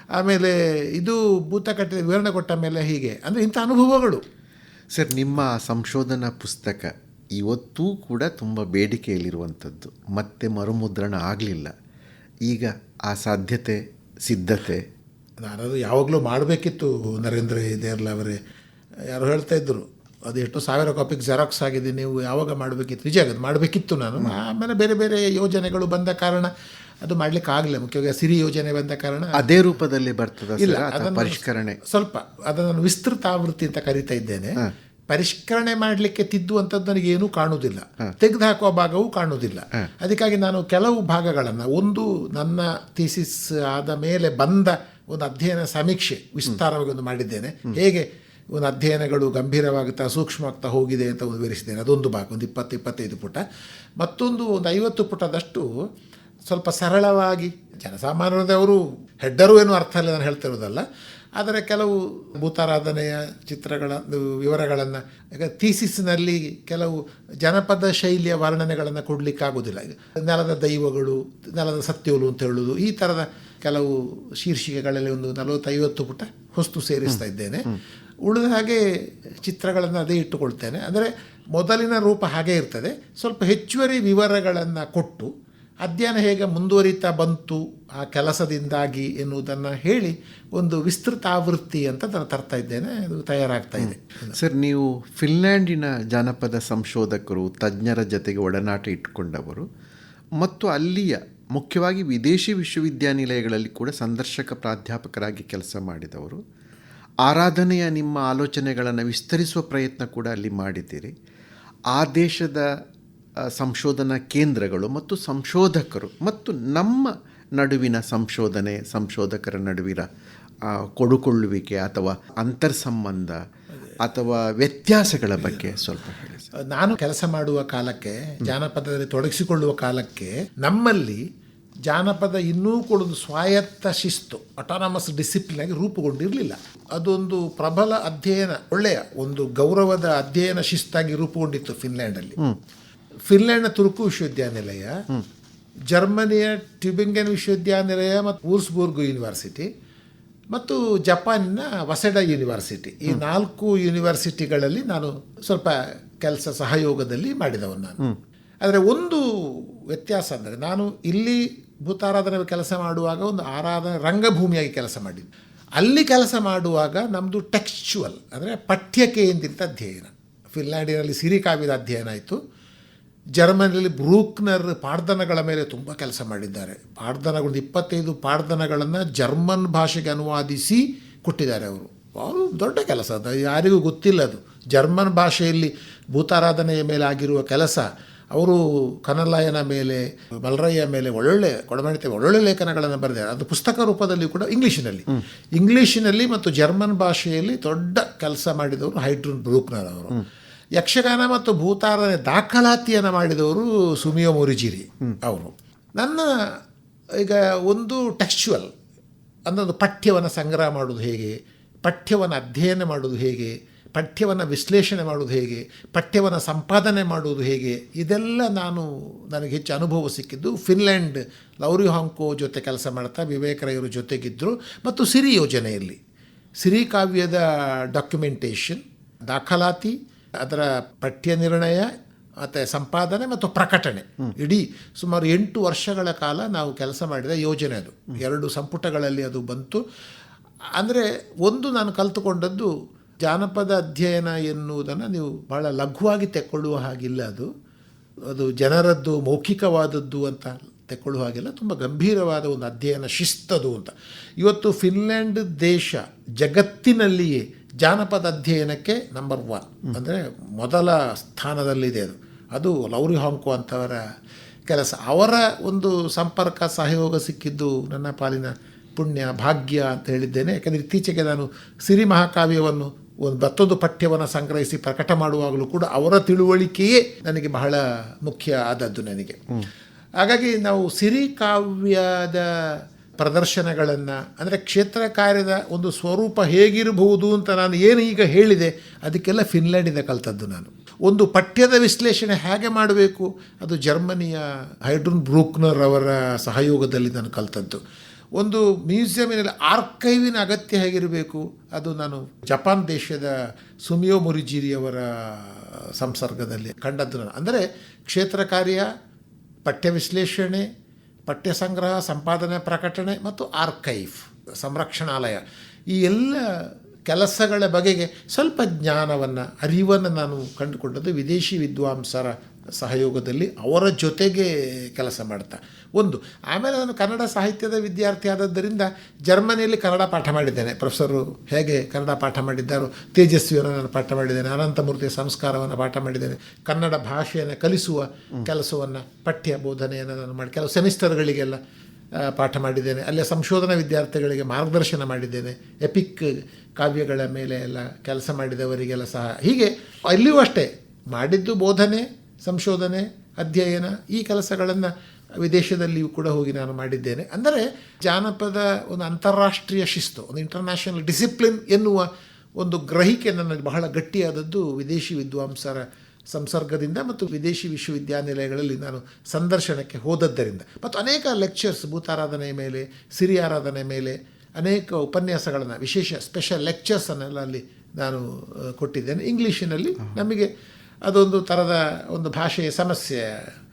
ಆಮೇಲೆ ಇದು ಭೂತ ಕಟ್ಟಿದ ವಿವರಣೆ ಕೊಟ್ಟ ಮೇಲೆ ಹೀಗೆ. ಅಂದರೆ ಇಂಥ ಅನುಭವಗಳು. ಸರ್, ನಿಮ್ಮ ಸಂಶೋಧನಾ ಪುಸ್ತಕ ಇವತ್ತೂ ಕೂಡ ತುಂಬ ಬೇಡಿಕೆಯಲ್ಲಿರುವಂಥದ್ದು. ಮತ್ತೆ ಮರುಮುದ್ರಣ ಆಗಲಿಲ್ಲ. ಈಗ ಆ ಸಾಧ್ಯತೆ, ಸಿದ್ಧತೆ. ನಾನದು ಯಾವಾಗಲೂ ಮಾಡಬೇಕಿತ್ತು ನರೇಂದ್ರ ಇದೇರ್ಲ ಅವರೇ. ಯಾರು ಹೇಳ್ತಾ ಇದ್ದರು ಅದು ಎಷ್ಟೋ ಸಾವಿರ ಕಾಪಿಗೆ ಜೆರಾಕ್ಸ್ ಆಗಿದೆ, ನೀವು ಯಾವಾಗ ಮಾಡಬೇಕಿತ್ತು? ನಿಜ ಆಗೋದು ಮಾಡಬೇಕಿತ್ತು ನಾನು. ಆಮೇಲೆ ಬೇರೆ ಬೇರೆ ಯೋಜನೆಗಳು ಬಂದ ಕಾರಣ ಅದು ಮಾಡ್ಲಿಕ್ಕೆ ಆಗಲಿಲ್ಲ ಮುಖ್ಯವಾಗಿ ಸಿರಿ ಯೋಜನೆ ಬಂದ ಕಾರಣ ಅದೇ ರೂಪದಲ್ಲಿ ಬರ್ತದೆ ಇಲ್ಲ ಅದನ್ನು ಪರಿಷ್ಕರಣೆ. ಸ್ವಲ್ಪ ಅದನ್ನು ವಿಸ್ತೃತ ಆವೃತ್ತಿ ಅಂತ ಕರಿತಾ ಇದ್ದೇನೆ. ಪರಿಷ್ಕರಣೆ ಮಾಡಲಿಕ್ಕೆ ತಿದ್ದುವಂಥದ್ದು ನನಗೆ ಏನೂ ಕಾಣುವುದಿಲ್ಲ. ತೆಗೆದು ಹಾಕುವ ಭಾಗವೂ ಕಾಣುವುದಿಲ್ಲ. ಅದಕ್ಕಾಗಿ ನಾನು ಕೆಲವು ಭಾಗಗಳನ್ನು ಒಂದು ನನ್ನ ಥೀಸಿಸ್ ಆದ ಮೇಲೆ ಬಂದ ಒಂದು ಅಧ್ಯಯನ ಸಮೀಕ್ಷೆ ವಿಸ್ತಾರವಾಗಿ ಒಂದು ಮಾಡಿದ್ದೇನೆ. ಹೇಗೆ ಒಂದು ಅಧ್ಯಯನಗಳು ಗಂಭೀರವಾಗುತ್ತಾ ಸೂಕ್ಷ್ಮವಾಗ್ತಾ ಹೋಗಿದೆ ಅಂತ ಒಂದು ವಿವರಿಸಿದ್ದೇನೆ. ಅದೊಂದು ಭಾಗ ಒಂದು ಇಪ್ಪತ್ತು ಇಪ್ಪತ್ತೈದು ಪುಟ. ಮತ್ತೊಂದು ಒಂದು ಐವತ್ತು ಪುಟದಷ್ಟು ಸ್ವಲ್ಪ ಸರಳವಾಗಿ ಜನಸಾಮಾನ್ಯರದವರು ಹೆಡ್ಡರು ಏನು ಅರ್ಥ ಇಲ್ಲ ನಾನು ಹೇಳ್ತಿರೋದಲ್ಲ. ಆದರೆ ಕೆಲವು ಭೂತಾರಾಧನೆಯ ಚಿತ್ರಗಳ ವಿವರಗಳನ್ನು ಈಗ ಥೀಸಿಸ್ನಲ್ಲಿ ಕೆಲವು ಜನಪದ ಶೈಲಿಯ ವರ್ಣನೆಗಳನ್ನು ಕೊಡಲಿಕ್ಕಾಗೋದಿಲ್ಲ ನೆಲದ ದೈವಗಳು ನೆಲದ ಸತ್ಯಗಳು ಅಂತ ಹೇಳೋದು ಈ ಥರದ ಕೆಲವು ಶೀರ್ಷಿಕೆಗಳಲ್ಲಿ ಒಂದು ನಲವತ್ತೈವತ್ತು ಪುಟ ಹೊಸ್ತು ಸೇರಿಸ್ತಾ ಇದ್ದೇನೆ. ಉಳಿದ ಹಾಗೆ ಚಿತ್ರಗಳನ್ನು ಅದೇ ಇಟ್ಟುಕೊಳ್ತೇನೆ. ಅಂದರೆ ಮೊದಲಿನ ರೂಪ ಹಾಗೇ ಇರ್ತದೆ. ಸ್ವಲ್ಪ ಹೆಚ್ಚುವರಿ ವಿವರಗಳನ್ನು ಕೊಟ್ಟು ಅಧ್ಯಯನ ಹೇಗೆ ಮುಂದುವರಿತಾ ಬಂತು, ಆ ಕೆಲಸದಿಂದಾಗಿ ಎನ್ನುವುದನ್ನು ಹೇಳಿ ಒಂದು ವಿಸ್ತೃತ ಆವೃತ್ತಿ ಅಂತ ನಾನು ತರ್ತಾ ಇದ್ದೇನೆ, ಅದು ತಯಾರಾಗ್ತಾ ಇದೆ. ಸರ್, ನೀವು ಫಿನ್ಲ್ಯಾಂಡಿನ ಜಾನಪದ ಸಂಶೋಧಕರು, ತಜ್ಞರ ಜೊತೆಗೆ ಒಡನಾಟ ಇಟ್ಟುಕೊಂಡವರು ಮತ್ತು ಅಲ್ಲಿಯ ಮುಖ್ಯವಾಗಿ ವಿದೇಶಿ ವಿಶ್ವವಿದ್ಯಾನಿಲಯಗಳಲ್ಲಿ ಕೂಡ ಸಂದರ್ಶಕ ಪ್ರಾಧ್ಯಾಪಕರಾಗಿ ಕೆಲಸ ಮಾಡಿದವರು. ಆರಾಧನೆಯ ನಿಮ್ಮ ಆಲೋಚನೆಗಳನ್ನು ವಿಸ್ತರಿಸುವ ಪ್ರಯತ್ನ ಕೂಡ ಅಲ್ಲಿ ಮಾಡಿದ್ದೀರಿ. ಆ ದೇಶದ ಸಂಶೋಧನಾ ಕೇಂದ್ರಗಳು ಮತ್ತು ಸಂಶೋಧಕರು ಮತ್ತು ನಮ್ಮ ನಡುವಿನ ಸಂಶೋಧನೆ ಸಂಶೋಧಕರ ನಡುವಿನ ಕೊಡುಕೊಳ್ಳುವಿಕೆ ಅಥವಾ ಅಂತರ್ಸಂಬಂಧ ಅಥವಾ ವ್ಯತ್ಯಾಸಗಳ ಬಗ್ಗೆ ಸ್ವಲ್ಪ ಹೇಳಿ ನಾನು ಕೆಲಸ ಮಾಡುವ ಕಾಲಕ್ಕೆ ಜಾನಪದದಲ್ಲಿ ತೊಡಗಿಸಿಕೊಳ್ಳುವ ಕಾಲಕ್ಕೆ ನಮ್ಮಲ್ಲಿ ಜಾನಪದ ಇನ್ನೂ ಕೂಡ ಒಂದು ಸ್ವಾಯತ್ತ ಶಿಸ್ತು ಅಟಾನಮಸ್ ಡಿಸಿಪ್ಲಿನ್ ಆಗಿ ರೂಪುಗೊಂಡಿರಲಿಲ್ಲ. ಅದೊಂದು ಪ್ರಬಲ ಅಧ್ಯಯನ ಒಳ್ಳೆಯ ಒಂದು ಗೌರವದ ಅಧ್ಯಯನ ಶಿಸ್ತಾಗಿ ರೂಪುಗೊಂಡಿತ್ತು ಫಿನ್ಲ್ಯಾಂಡಲ್ಲಿ. ಫಿನ್ಲ್ಯಾಂಡ್ನ ತುರ್ಕು ವಿಶ್ವವಿದ್ಯಾನಿಲಯ ಜರ್ಮನಿಯ ಟ್ಯೂಬಿಂಗನ್ ವಿಶ್ವವಿದ್ಯಾನಿಲಯ ಮತ್ತು ಊರ್ಸ್ಬೂರ್ಗ್ ಯೂನಿವರ್ಸಿಟಿ ಮತ್ತು ಜಪಾನಿನ ವಸೆಡ ಯೂನಿವರ್ಸಿಟಿ. ಈ ನಾಲ್ಕು ಯೂನಿವರ್ಸಿಟಿಗಳಲ್ಲಿ ನಾನು ಸ್ವಲ್ಪ ಕೆಲಸ ಸಹಯೋಗದಲ್ಲಿ ಮಾಡಿದವನು ನಾನು. ಆದರೆ ಒಂದು ವ್ಯತ್ಯಾಸ ಅಂದರೆ ನಾನು ಇಲ್ಲಿ ಭೂತಾರಾಧನೆ ಕೆಲಸ ಮಾಡುವಾಗ ಒಂದು ಆರಾಧನೆ ರಂಗಭೂಮಿಯಾಗಿ ಕೆಲಸ ಮಾಡಿದ್ದೆ. ಅಲ್ಲಿ ಕೆಲಸ ಮಾಡುವಾಗ ನಮ್ಮದು ಟೆಕ್ಸ್ಚುವಲ್ ಅಂದರೆ ಪಠ್ಯ ಕೇಂದ್ರಿತ ಅಧ್ಯಯನ. ಫಿನ್ಲ್ಯಾಂಡಿನಲ್ಲಿ ಸಿರಿಕಾವ್ಯದ ಅಧ್ಯಯನ ಆಯಿತು. ಜರ್ಮನಿಯಲ್ಲಿ ಬ್ರೂಕ್ನರ್ ಪಾಡ್ದನಗಳ ಮೇಲೆ ತುಂಬ ಕೆಲಸ ಮಾಡಿದ್ದಾರೆ. ಪಾಡ್ದನಗಳು ಇಪ್ಪತ್ತೈದು ಪಾಡ್ದನಗಳನ್ನು ಜರ್ಮನ್ ಭಾಷೆಗೆ ಅನುವಾದಿಸಿ ಕೊಟ್ಟಿದ್ದಾರೆ ಅವರು. ಅವರು ದೊಡ್ಡ ಕೆಲಸ. ಅದು ಯಾರಿಗೂ ಗೊತ್ತಿಲ್ಲ ಅದು. ಜರ್ಮನ್ ಭಾಷೆಯಲ್ಲಿ ಭೂತಾರಾಧನೆಯ ಮೇಲೆ ಆಗಿರುವ ಕೆಲಸ ಅವರು ಕನಲಾಯನ ಮೇಲೆ ಮಲರಯ್ಯ ಮೇಲೆ ಒಳ್ಳೊಳ್ಳೆ ಕೊಡಮಾಡಿತ ಒಳ್ಳೊಳ್ಳೆ ಲೇಖನಗಳನ್ನು ಬರೆದಿದ್ದಾರೆ. ಅದು ಪುಸ್ತಕ ರೂಪದಲ್ಲಿ ಕೂಡ ಇಂಗ್ಲೀಷಿನಲ್ಲಿ. ಇಂಗ್ಲೀಷಿನಲ್ಲಿ ಮತ್ತು ಜರ್ಮನ್ ಭಾಷೆಯಲ್ಲಿ ದೊಡ್ಡ ಕೆಲಸ ಮಾಡಿದವರು ಹೈಡ್ರನ್ ಬ್ರೂಕ್ನರ್ ಅವರು. ಯಕ್ಷಗಾನ ಮತ್ತು ಭೂತಾರಾಧನೆ ದಾಖಲಾತಿಯನ್ನು ಮಾಡಿದವರು ಸುಮಿಯೋ ಮುರಿಜಿರಿ ಅವರು. ನನ್ನ ಈಗ ಒಂದು ಟೆಕ್ಸ್ಚುವಲ್ ಅನ್ನೊಂದು ಪಠ್ಯವನ್ನು ಸಂಗ್ರಹ ಮಾಡೋದು ಹೇಗೆ ಪಠ್ಯವನ್ನು ಅಧ್ಯಯನ ಮಾಡೋದು ಹೇಗೆ ಪಠ್ಯವನ್ನು ವಿಶ್ಲೇಷಣೆ ಮಾಡೋದು ಹೇಗೆ ಪಠ್ಯವನ್ನು ಸಂಪಾದನೆ ಮಾಡುವುದು ಹೇಗೆ ಇದೆಲ್ಲ ನಾನು ನನಗೆ ಹೆಚ್ಚು ಅನುಭವ ಸಿಕ್ಕಿದ್ದು ಫಿನ್ಲ್ಯಾಂಡ್ ಲೌರಿ ಹಾಂಕೋ ಜೊತೆ ಕೆಲಸ ಮಾಡ್ತಾ ಇವರು ಜೊತೆಗಿದ್ದರು ಮತ್ತು ಸಿರಿ ಯೋಜನೆಯಲ್ಲಿ. ಸಿರಿ ಕಾವ್ಯದ ಡಾಕ್ಯುಮೆಂಟೇಷನ್ ದಾಖಲಾತಿ ಅದರ ಪಠ್ಯ ನಿರ್ಣಯ ಮತ್ತು ಸಂಪಾದನೆ ಮತ್ತು ಪ್ರಕಟಣೆ. ಇಡೀ ಸುಮಾರು ಎಂಟು ವರ್ಷಗಳ ಕಾಲ ನಾವು ಕೆಲಸ ಮಾಡಿದ ಯೋಜನೆ ಅದು. ಎರಡು ಸಂಪುಟಗಳಲ್ಲಿ ಅದು ಬಂತು. ಅಂದರೆ ಒಂದು ನಾನು ಕಲಿತುಕೊಂಡದ್ದು ಜಾನಪದ ಅಧ್ಯಯನ ಎನ್ನುವುದನ್ನು ನೀವು ಬಹಳ ಲಘುವಾಗಿ ತೆಕ್ಕೊಳ್ಳುವ ಹಾಗಿಲ್ಲ ಅದು. ಅದು ಜನರದ್ದು ಮೌಖಿಕವಾದದ್ದು ಅಂತ ತೆಕ್ಕೊಳ್ಳುವ ಹಾಗಿಲ್ಲ. ತುಂಬ ಗಂಭೀರವಾದ ಒಂದು ಅಧ್ಯಯನ ಶಿಸ್ತದು ಅಂತ. ಇವತ್ತು ಫಿನ್ಲ್ಯಾಂಡ್ ದೇಶ ಜಗತ್ತಿನಲ್ಲಿಯೇ ಜಾನಪದ ಅಧ್ಯಯನಕ್ಕೆ ನಂಬರ್ ಒನ್ ಅಂದರೆ ಮೊದಲ ಸ್ಥಾನದಲ್ಲಿದೆ ಅದು. ಅದು ಲೌರಿ ಹಾಂಕು ಅಂತವರ ಕೆಲಸ. ಅವರ ಒಂದು ಸಂಪರ್ಕ ಸಹಯೋಗ ಸಿಕ್ಕಿದ್ದು ನನ್ನ ಪಾಲಿನ ಪುಣ್ಯ ಭಾಗ್ಯ ಅಂತ ಹೇಳಿದ್ದೇನೆ. ಯಾಕಂದರೆ ಇತ್ತೀಚೆಗೆ ನಾನು ಸಿರಿ ಮಹಾಕಾವ್ಯವನ್ನು ಒಂದು ಮತ್ತೊಂದು ಪಠ್ಯವನ್ನು ಸಂಗ್ರಹಿಸಿ ಪ್ರಕಟ ಮಾಡುವಾಗಲೂ ಕೂಡ ಅವರ ತಿಳುವಳಿಕೆಯೇ ನನಗೆ ಬಹಳ ಮುಖ್ಯ ಆದದ್ದು ನನಗೆ. ಹಾಗಾಗಿ ನಾವು ಸಿರಿ ಕಾವ್ಯದ ಪ್ರದರ್ಶನಗಳನ್ನು, ಅಂದರೆ ಕ್ಷೇತ್ರ ಕಾರ್ಯದ ಒಂದು ಸ್ವರೂಪ ಹೇಗಿರಬಹುದು ಅಂತ ನಾನು ಏನು ಈಗ ಹೇಳಿದೆ, ಅದಕ್ಕೆಲ್ಲ ಫಿನ್ಲ್ಯಾಂಡಿಂದ ಕಲ್ತದ್ದು ನಾನು. ಒಂದು ಪಠ್ಯದ ವಿಶ್ಲೇಷಣೆ ಹೇಗೆ ಮಾಡಬೇಕು, ಅದು ಜರ್ಮನಿಯ ಹೈಡ್ರನ್ ಬ್ರೂಕ್ನರ್ ಅವರ ಸಹಯೋಗದಲ್ಲಿ ನಾನು ಕಲಿತದ್ದು. ಒಂದು ಮ್ಯೂಸಿಯಮಿನಲ್ಲಿ ಆರ್ಕೈವಿನ ಅಗತ್ಯ ಹೇಗಿರಬೇಕು, ಅದು ನಾನು ಜಪಾನ್ ದೇಶದ ಸುಮಿಯೋ ಮುರಿಜಿರಿಯವರ ಸಂಸರ್ಗದಲ್ಲಿ ಕಂಡದ್ದು ನಾನು. ಅಂದರೆ ಕ್ಷೇತ್ರ ಕಾರ್ಯ, ಪಠ್ಯ ವಿಶ್ಲೇಷಣೆ ಪಠ್ಯ ಸಂಗ್ರಹ ಸಂಪಾದನೆ, ಪ್ರಕಟಣೆ ಮತ್ತು ಆರ್ಕೈವ್, ಸಂರಕ್ಷಣಾಲಯ. ಈ ಎಲ್ಲ ಕೆಲಸಗಳ ಬಗೆಗೆ ಸ್ವಲ್ಪ ಜ್ಞಾನವನ್ನು, ಅರಿವನ್ನು ನಾನು ಕಂಡುಕೊಂಡದ್ದು ವಿದೇಶಿ ವಿದ್ವಾಂಸರ ಸಹಯೋಗದಲ್ಲಿ ಅವರ ಜೊತೆಗೆ ಕೆಲಸ ಮಾಡ್ತಾ. ಒಂದು ಆಮೇಲೆ ನಾನು ಕನ್ನಡ ಸಾಹಿತ್ಯದ ವಿದ್ಯಾರ್ಥಿ ಆದದ್ದರಿಂದ ಜರ್ಮನಿಯಲ್ಲಿ ಕನ್ನಡ ಪಾಠ ಮಾಡಿದ್ದೇನೆ. ಪ್ರೊಫೆಸರು ಹೇಗೆ ಕನ್ನಡ ಪಾಠ ಮಾಡಿದ್ದಾರೋ ತೇಜಸ್ವಿಯನ್ನು ನಾನು ಪಾಠ ಮಾಡಿದ್ದೇನೆ ಅನಂತಮೂರ್ತಿಯ ಸಂಸ್ಕಾರವನ್ನು ಪಾಠ ಮಾಡಿದ್ದೇನೆ ಕನ್ನಡ ಭಾಷೆಯನ್ನು ಕಲಿಸುವ ಕೆಲಸವನ್ನು ಪಠ್ಯ ಬೋಧನೆಯನ್ನು ನಾನು ಮಾಡಿ ಕೆಲವು ಸೆಮಿಸ್ಟರ್ಗಳಿಗೆಲ್ಲ ಪಾಠ ಮಾಡಿದ್ದೇನೆ. ಅಲ್ಲೇ ಸಂಶೋಧನಾ ವಿದ್ಯಾರ್ಥಿಗಳಿಗೆ ಮಾರ್ಗದರ್ಶನ ಮಾಡಿದ್ದೇನೆ. ಎಪಿಕ್ ಕಾವ್ಯಗಳ ಮೇಲೆ ಎಲ್ಲ ಕೆಲಸ ಮಾಡಿದವರಿಗೆಲ್ಲ ಸಹ. ಹೀಗೆ ಅಲ್ಲಿಯೂ ಅಷ್ಟೇ. ಮಾಡಿದ್ದು ಬೋಧನೆ ಸಂಶೋಧನೆ ಅಧ್ಯಯನ ಈ ಕೆಲಸಗಳನ್ನು ವಿದೇಶದಲ್ಲಿಯೂ ಕೂಡ ಹೋಗಿ ನಾನು ಮಾಡಿದ್ದೇನೆ. ಅಂದರೆ ಜಾನಪದ ಒಂದು ಅಂತಾರಾಷ್ಟ್ರೀಯ ಶಿಸ್ತು ಒಂದು ಇಂಟರ್ನ್ಯಾಷನಲ್ ಡಿಸಿಪ್ಲಿನ್ ಎನ್ನುವ ಒಂದು ಗ್ರಹಿಕೆ ನನ್ನಲ್ಲಿ ಬಹಳ ಗಟ್ಟಿಯಾದದ್ದು ವಿದೇಶಿ ವಿದ್ವಾಂಸರ ಸಂಸರ್ಗದಿಂದ ಮತ್ತು ವಿದೇಶಿ ವಿಶ್ವವಿದ್ಯಾನಿಲಯಗಳಲ್ಲಿ ನಾನು ಸಂದರ್ಶನಕ್ಕೆ ಹೋದದ್ದರಿಂದ. ಮತ್ತು ಅನೇಕ ಲೆಕ್ಚರ್ಸ್ ಭೂತಾರಾಧನೆಯ ಮೇಲೆ ಸಿರಿಯಾರಾಧನೆ ಮೇಲೆ ಅನೇಕ ಉಪನ್ಯಾಸಗಳನ್ನು ವಿಶೇಷ ಸ್ಪೆಷಲ್ ಲೆಕ್ಚರ್ಸನ್ನೆಲ್ಲ ಅಲ್ಲಿ ನಾನು ಕೊಟ್ಟಿದ್ದೇನೆ. ಇಂಗ್ಲೀಷಿನಲ್ಲಿ ನಮಗೆ ಅದೊಂದು ಥರದ ಒಂದು ಭಾಷೆಯ ಸಮಸ್ಯೆ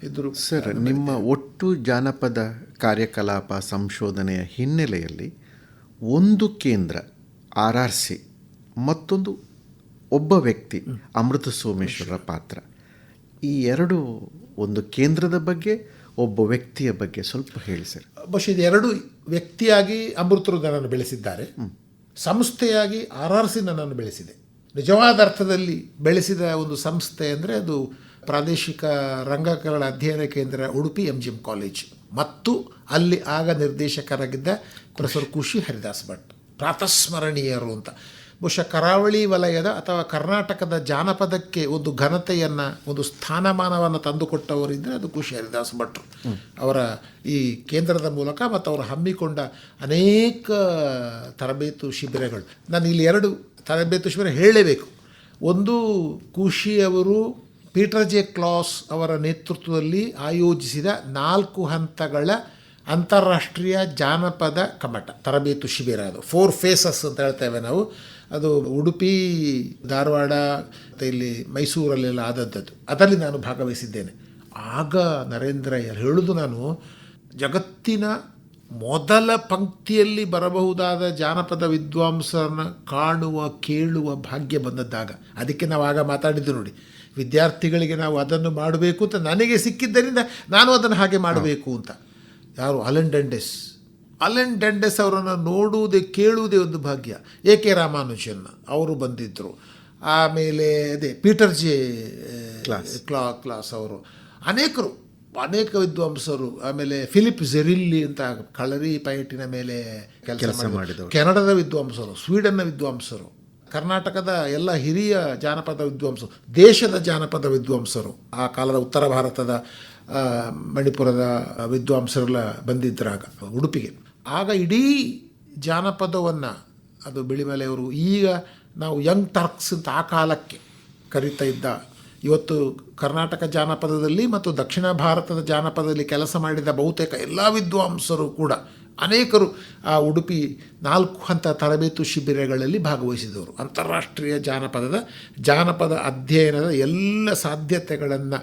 ಇದ್ದರು ಸರ್ ನಿಮ್ಮ ಒಟ್ಟು ಜಾನಪದ ಕಾರ್ಯಕಲಾಪ ಸಂಶೋಧನೆಯ ಹಿನ್ನೆಲೆಯಲ್ಲಿ ಒಂದು ಕೇಂದ್ರ ಆರ್ ಆರ್ ಸಿ ಮತ್ತೊಂದು ಒಬ್ಬ ವ್ಯಕ್ತಿ ಅಮೃತ ಸೋಮೇಶ್ವರ ಪಾತ್ರ. ಈ ಎರಡು ಒಂದು ಕೇಂದ್ರದ ಬಗ್ಗೆ ಒಬ್ಬ ವ್ಯಕ್ತಿಯ ಬಗ್ಗೆ ಸ್ವಲ್ಪ ಹೇಳಿ ಸರ್ ಬಹುಶಃ ಇದು ಎರಡು ವ್ಯಕ್ತಿಯಾಗಿ ಅಮೃತರು ನನ್ನನ್ನು ಬೆಳೆಸಿದ್ದಾರೆ. ಸಂಸ್ಥೆಯಾಗಿ ಆರ್ ಆರ್ ಸಿ ನನ್ನನ್ನು ಬೆಳೆಸಿದೆ. ನಿಜವಾದ ಅರ್ಥದಲ್ಲಿ ಬೆಳೆಸಿದ ಒಂದು ಸಂಸ್ಥೆ ಅಂದರೆ ಅದು ಪ್ರಾದೇಶಿಕ ರಂಗಕಲೆಗಳ ಅಧ್ಯಯನ ಕೇಂದ್ರ Udupi M G M college. ಮತ್ತು ಅಲ್ಲಿ ಆಗ ನಿರ್ದೇಶಕರಾಗಿದ್ದ ಪ್ರೊಫೆಸರ್ ಖುಷಿ ಹರಿದಾಸ್ ಭಟ್. ಪ್ರಾತಸ್ಮರಣೀಯರು ಅಂತ. ಬಹುಶಃ ಕರಾವಳಿ ವಲಯದ ಅಥವಾ ಕರ್ನಾಟಕದ ಜಾನಪದಕ್ಕೆ ಒಂದು ಘನತೆಯನ್ನು, ಒಂದು ಸ್ಥಾನಮಾನವನ್ನು ತಂದುಕೊಟ್ಟವರಿದ್ದರೆ ಅದು ಖುಷಿ. ಹರಿದಾಸ್ ಭಟ್ರು ಅವರ ಈ ಕೇಂದ್ರದ ಮೂಲಕ ಮತ್ತು ಅವರು ಹಮ್ಮಿಕೊಂಡ ಅನೇಕ ತರಬೇತು ಶಿಬಿರಗಳು. ನಾನು ಇಲ್ಲಿ ಎರಡು ತರಬೇತು ಶಿಬಿರ ಹೇಳಲೇಬೇಕು. ಒಂದು ಖುಷಿಯವರು ಪೀಟರ್ ಜೆ ಕ್ಲಾಸ್ ಅವರ ನೇತೃತ್ವದಲ್ಲಿ ಆಯೋಜಿಸಿದ ನಾಲ್ಕು ಹಂತಗಳ ಅಂತಾರಾಷ್ಟ್ರೀಯ ಜಾನಪದ ಕಮಟ, ತರಬೇತು ಶಿಬಿರ ಅದು. ಫೋರ್ ಫೇಸಸ್ ಅಂತ ಹೇಳ್ತೇವೆ ನಾವು. ಅದು ಉಡುಪಿ, ಧಾರವಾಡ, ಮತ್ತು ಇಲ್ಲಿ ಮೈಸೂರಲ್ಲೆಲ್ಲ ಆದದ್ದದ್ದು. ಅದರಲ್ಲಿ ನಾನು ಭಾಗವಹಿಸಿದ್ದೇನೆ. ಆಗ ನರೇಂದ್ರ ಹೇಳುವುದು ನಾನು, ಜಗತ್ತಿನ ಮೊದಲ ಪಂಕ್ತಿಯಲ್ಲಿ ಬರಬಹುದಾದ ಜಾನಪದ ವಿದ್ವಾಂಸರನ್ನು ಕಾಣುವ, ಕೇಳುವ ಭಾಗ್ಯ ಬಂದದ್ದಾಗ, ಅದಕ್ಕೆ ನಾವು ಆಗ ಮಾತಾಡಿದ್ದು ನೋಡಿ. ವಿದ್ಯಾರ್ಥಿಗಳಿಗೆ ನಾವು ಅದನ್ನು ಮಾಡಬೇಕು ಅಂತ ನನಗೆ ಸಿಕ್ಕಿದ್ದರಿಂದ ನಾನು ಅದನ್ನು ಹಾಗೆ ಮಾಡಬೇಕು ಅಂತ. ಯಾರು? ಅಲೆನ್ ಡೆಂಡೆಸ್. ಅಲೆನ್ ಡೆಂಡೆಸ್ ಅವರನ್ನು ನೋಡುವುದೇ ಕೇಳುವುದೇ ಒಂದು ಭಾಗ್ಯ. ಎ ಕೆ ರಾಮಾನುಜನ್ ಅವರು ಬಂದಿದ್ದರು ಆಮೇಲೆ ಅದೇ ಪೀಟರ್ ಜಿ ಕ್ಲಾ ಕ್ಲಾಸ್ ಅವರು. ಅನೇಕರು ಅನೇಕ ವಿದ್ವಾಂಸರು ಆಮೇಲೆ ಫಿಲಿಪ್ ಜೆರಿಲ್ಲಿ ಅಂತ ಕಳರಿ ಪೈಟಿನ ಮೇಲೆ ಕೆಲಸ ಮಾಡಿದರು. ಕೆನಡಾದ ವಿದ್ವಾಂಸರು ಸ್ವೀಡನ್ನ ವಿದ್ವಾಂಸರು ಕರ್ನಾಟಕದ ಎಲ್ಲ ಹಿರಿಯ ಜಾನಪದ ವಿದ್ವಾಂಸರು ದೇಶದ ಜಾನಪದ ವಿದ್ವಾಂಸರು ಆ ಕಾಲದ ಉತ್ತರ ಭಾರತದ ಮಣಿಪುರದ ವಿದ್ವಾಂಸರೆಲ್ಲ ಬಂದಿದ್ದರಾಗ ಉಡುಪಿಗೆ. ಆಗ ಇಡೀ ಜಾನಪದವನ್ನು, ಅದು ಬಿಳಿಮಲೆಯವರು ಈಗ ನಾವು ಯಂಗ್ ಟರ್ಕ್ಸ್ ಅಂತ ಆ ಕಾಲಕ್ಕೆ ಕರೀತಾ ಇದ್ದ, ಇವತ್ತು ಕರ್ನಾಟಕ ಜಾನಪದದಲ್ಲಿ ಮತ್ತು ದಕ್ಷಿಣ ಭಾರತದ ಜಾನಪದದಲ್ಲಿ ಕೆಲಸ ಮಾಡಿದ ಬಹುತೇಕ ಎಲ್ಲ ವಿದ್ವಾಂಸರು ಕೂಡ, ಅನೇಕರು ಆ ಉಡುಪಿ ನಾಲ್ಕು ಹಂತ ತರಬೇತು ಶಿಬಿರಗಳಲ್ಲಿ ಭಾಗವಹಿಸಿದವರು. ಅಂತಾರಾಷ್ಟ್ರೀಯ ಜಾನಪದದ, ಜಾನಪದ ಅಧ್ಯಯನದ ಎಲ್ಲ ಸಾಧ್ಯತೆಗಳನ್ನು,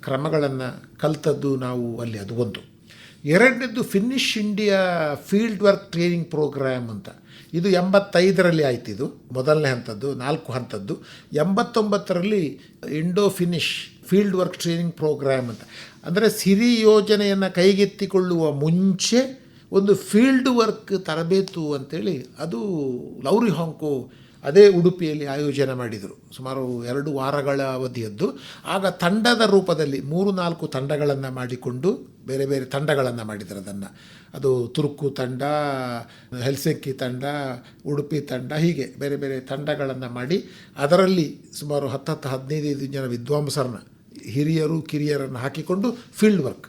ಕ್ರಮಗಳನ್ನು ಕಲ್ತದ್ದು ನಾವು ಅಲ್ಲಿ ಅದು ಒಂದು. ಎರಡನೇದು Finnish India field work training programme ಅಂತ. ಇದು ಎಂಬತ್ತೈದರಲ್ಲಿ ಆಯ್ತು ಇದು, ಮೊದಲನೇ ಹಂತದ್ದು, ನಾಲ್ಕು ಹಂತದ್ದು. ಎಂಬತ್ತೊಂಬತ್ತರಲ್ಲಿ Indo Finnish field work training programme ಅಂತ. ಅಂದರೆ ಸಿರಿ ಯೋಜನೆಯನ್ನು ಕೈಗೆತ್ತಿಕೊಳ್ಳುವ ಮುಂಚೆ ಒಂದು ಫೀಲ್ಡ್ ವರ್ಕ್ ತರಬೇತು ಅಂತೇಳಿ ಅದು ಲೌರಿ ಹಾಂಕೋ ಅದೇ ಉಡುಪಿಯಲ್ಲಿ ಆಯೋಜನೆ ಮಾಡಿದರು. ಸುಮಾರು ಎರಡು ವಾರಗಳ ಅವಧಿಯದ್ದು. ಆಗ ತಂಡದ ರೂಪದಲ್ಲಿ ಮೂರು ನಾಲ್ಕು ತಂಡಗಳನ್ನು ಮಾಡಿಕೊಂಡು ಬೇರೆ ಬೇರೆ ತಂಡಗಳನ್ನು ಮಾಡಿದರು ಅದನ್ನು. ಅದು ತುರ್ಕು ತಂಡ, ಹೆಲ್ಸೆಕ್ಕಿ ತಂಡ, ಉಡುಪಿ ತಂಡ, ಹೀಗೆ ಬೇರೆ ಬೇರೆ ತಂಡಗಳನ್ನು ಮಾಡಿ ಅದರಲ್ಲಿ ಸುಮಾರು ಹತ್ತತ್ತು ಹದಿನೈದು ಜನ ವಿದ್ವಾಂಸರನ್ನ, ಹಿರಿಯರು, ಕಿರಿಯರನ್ನು ಹಾಕಿಕೊಂಡು ಫೀಲ್ಡ್ ವರ್ಕ್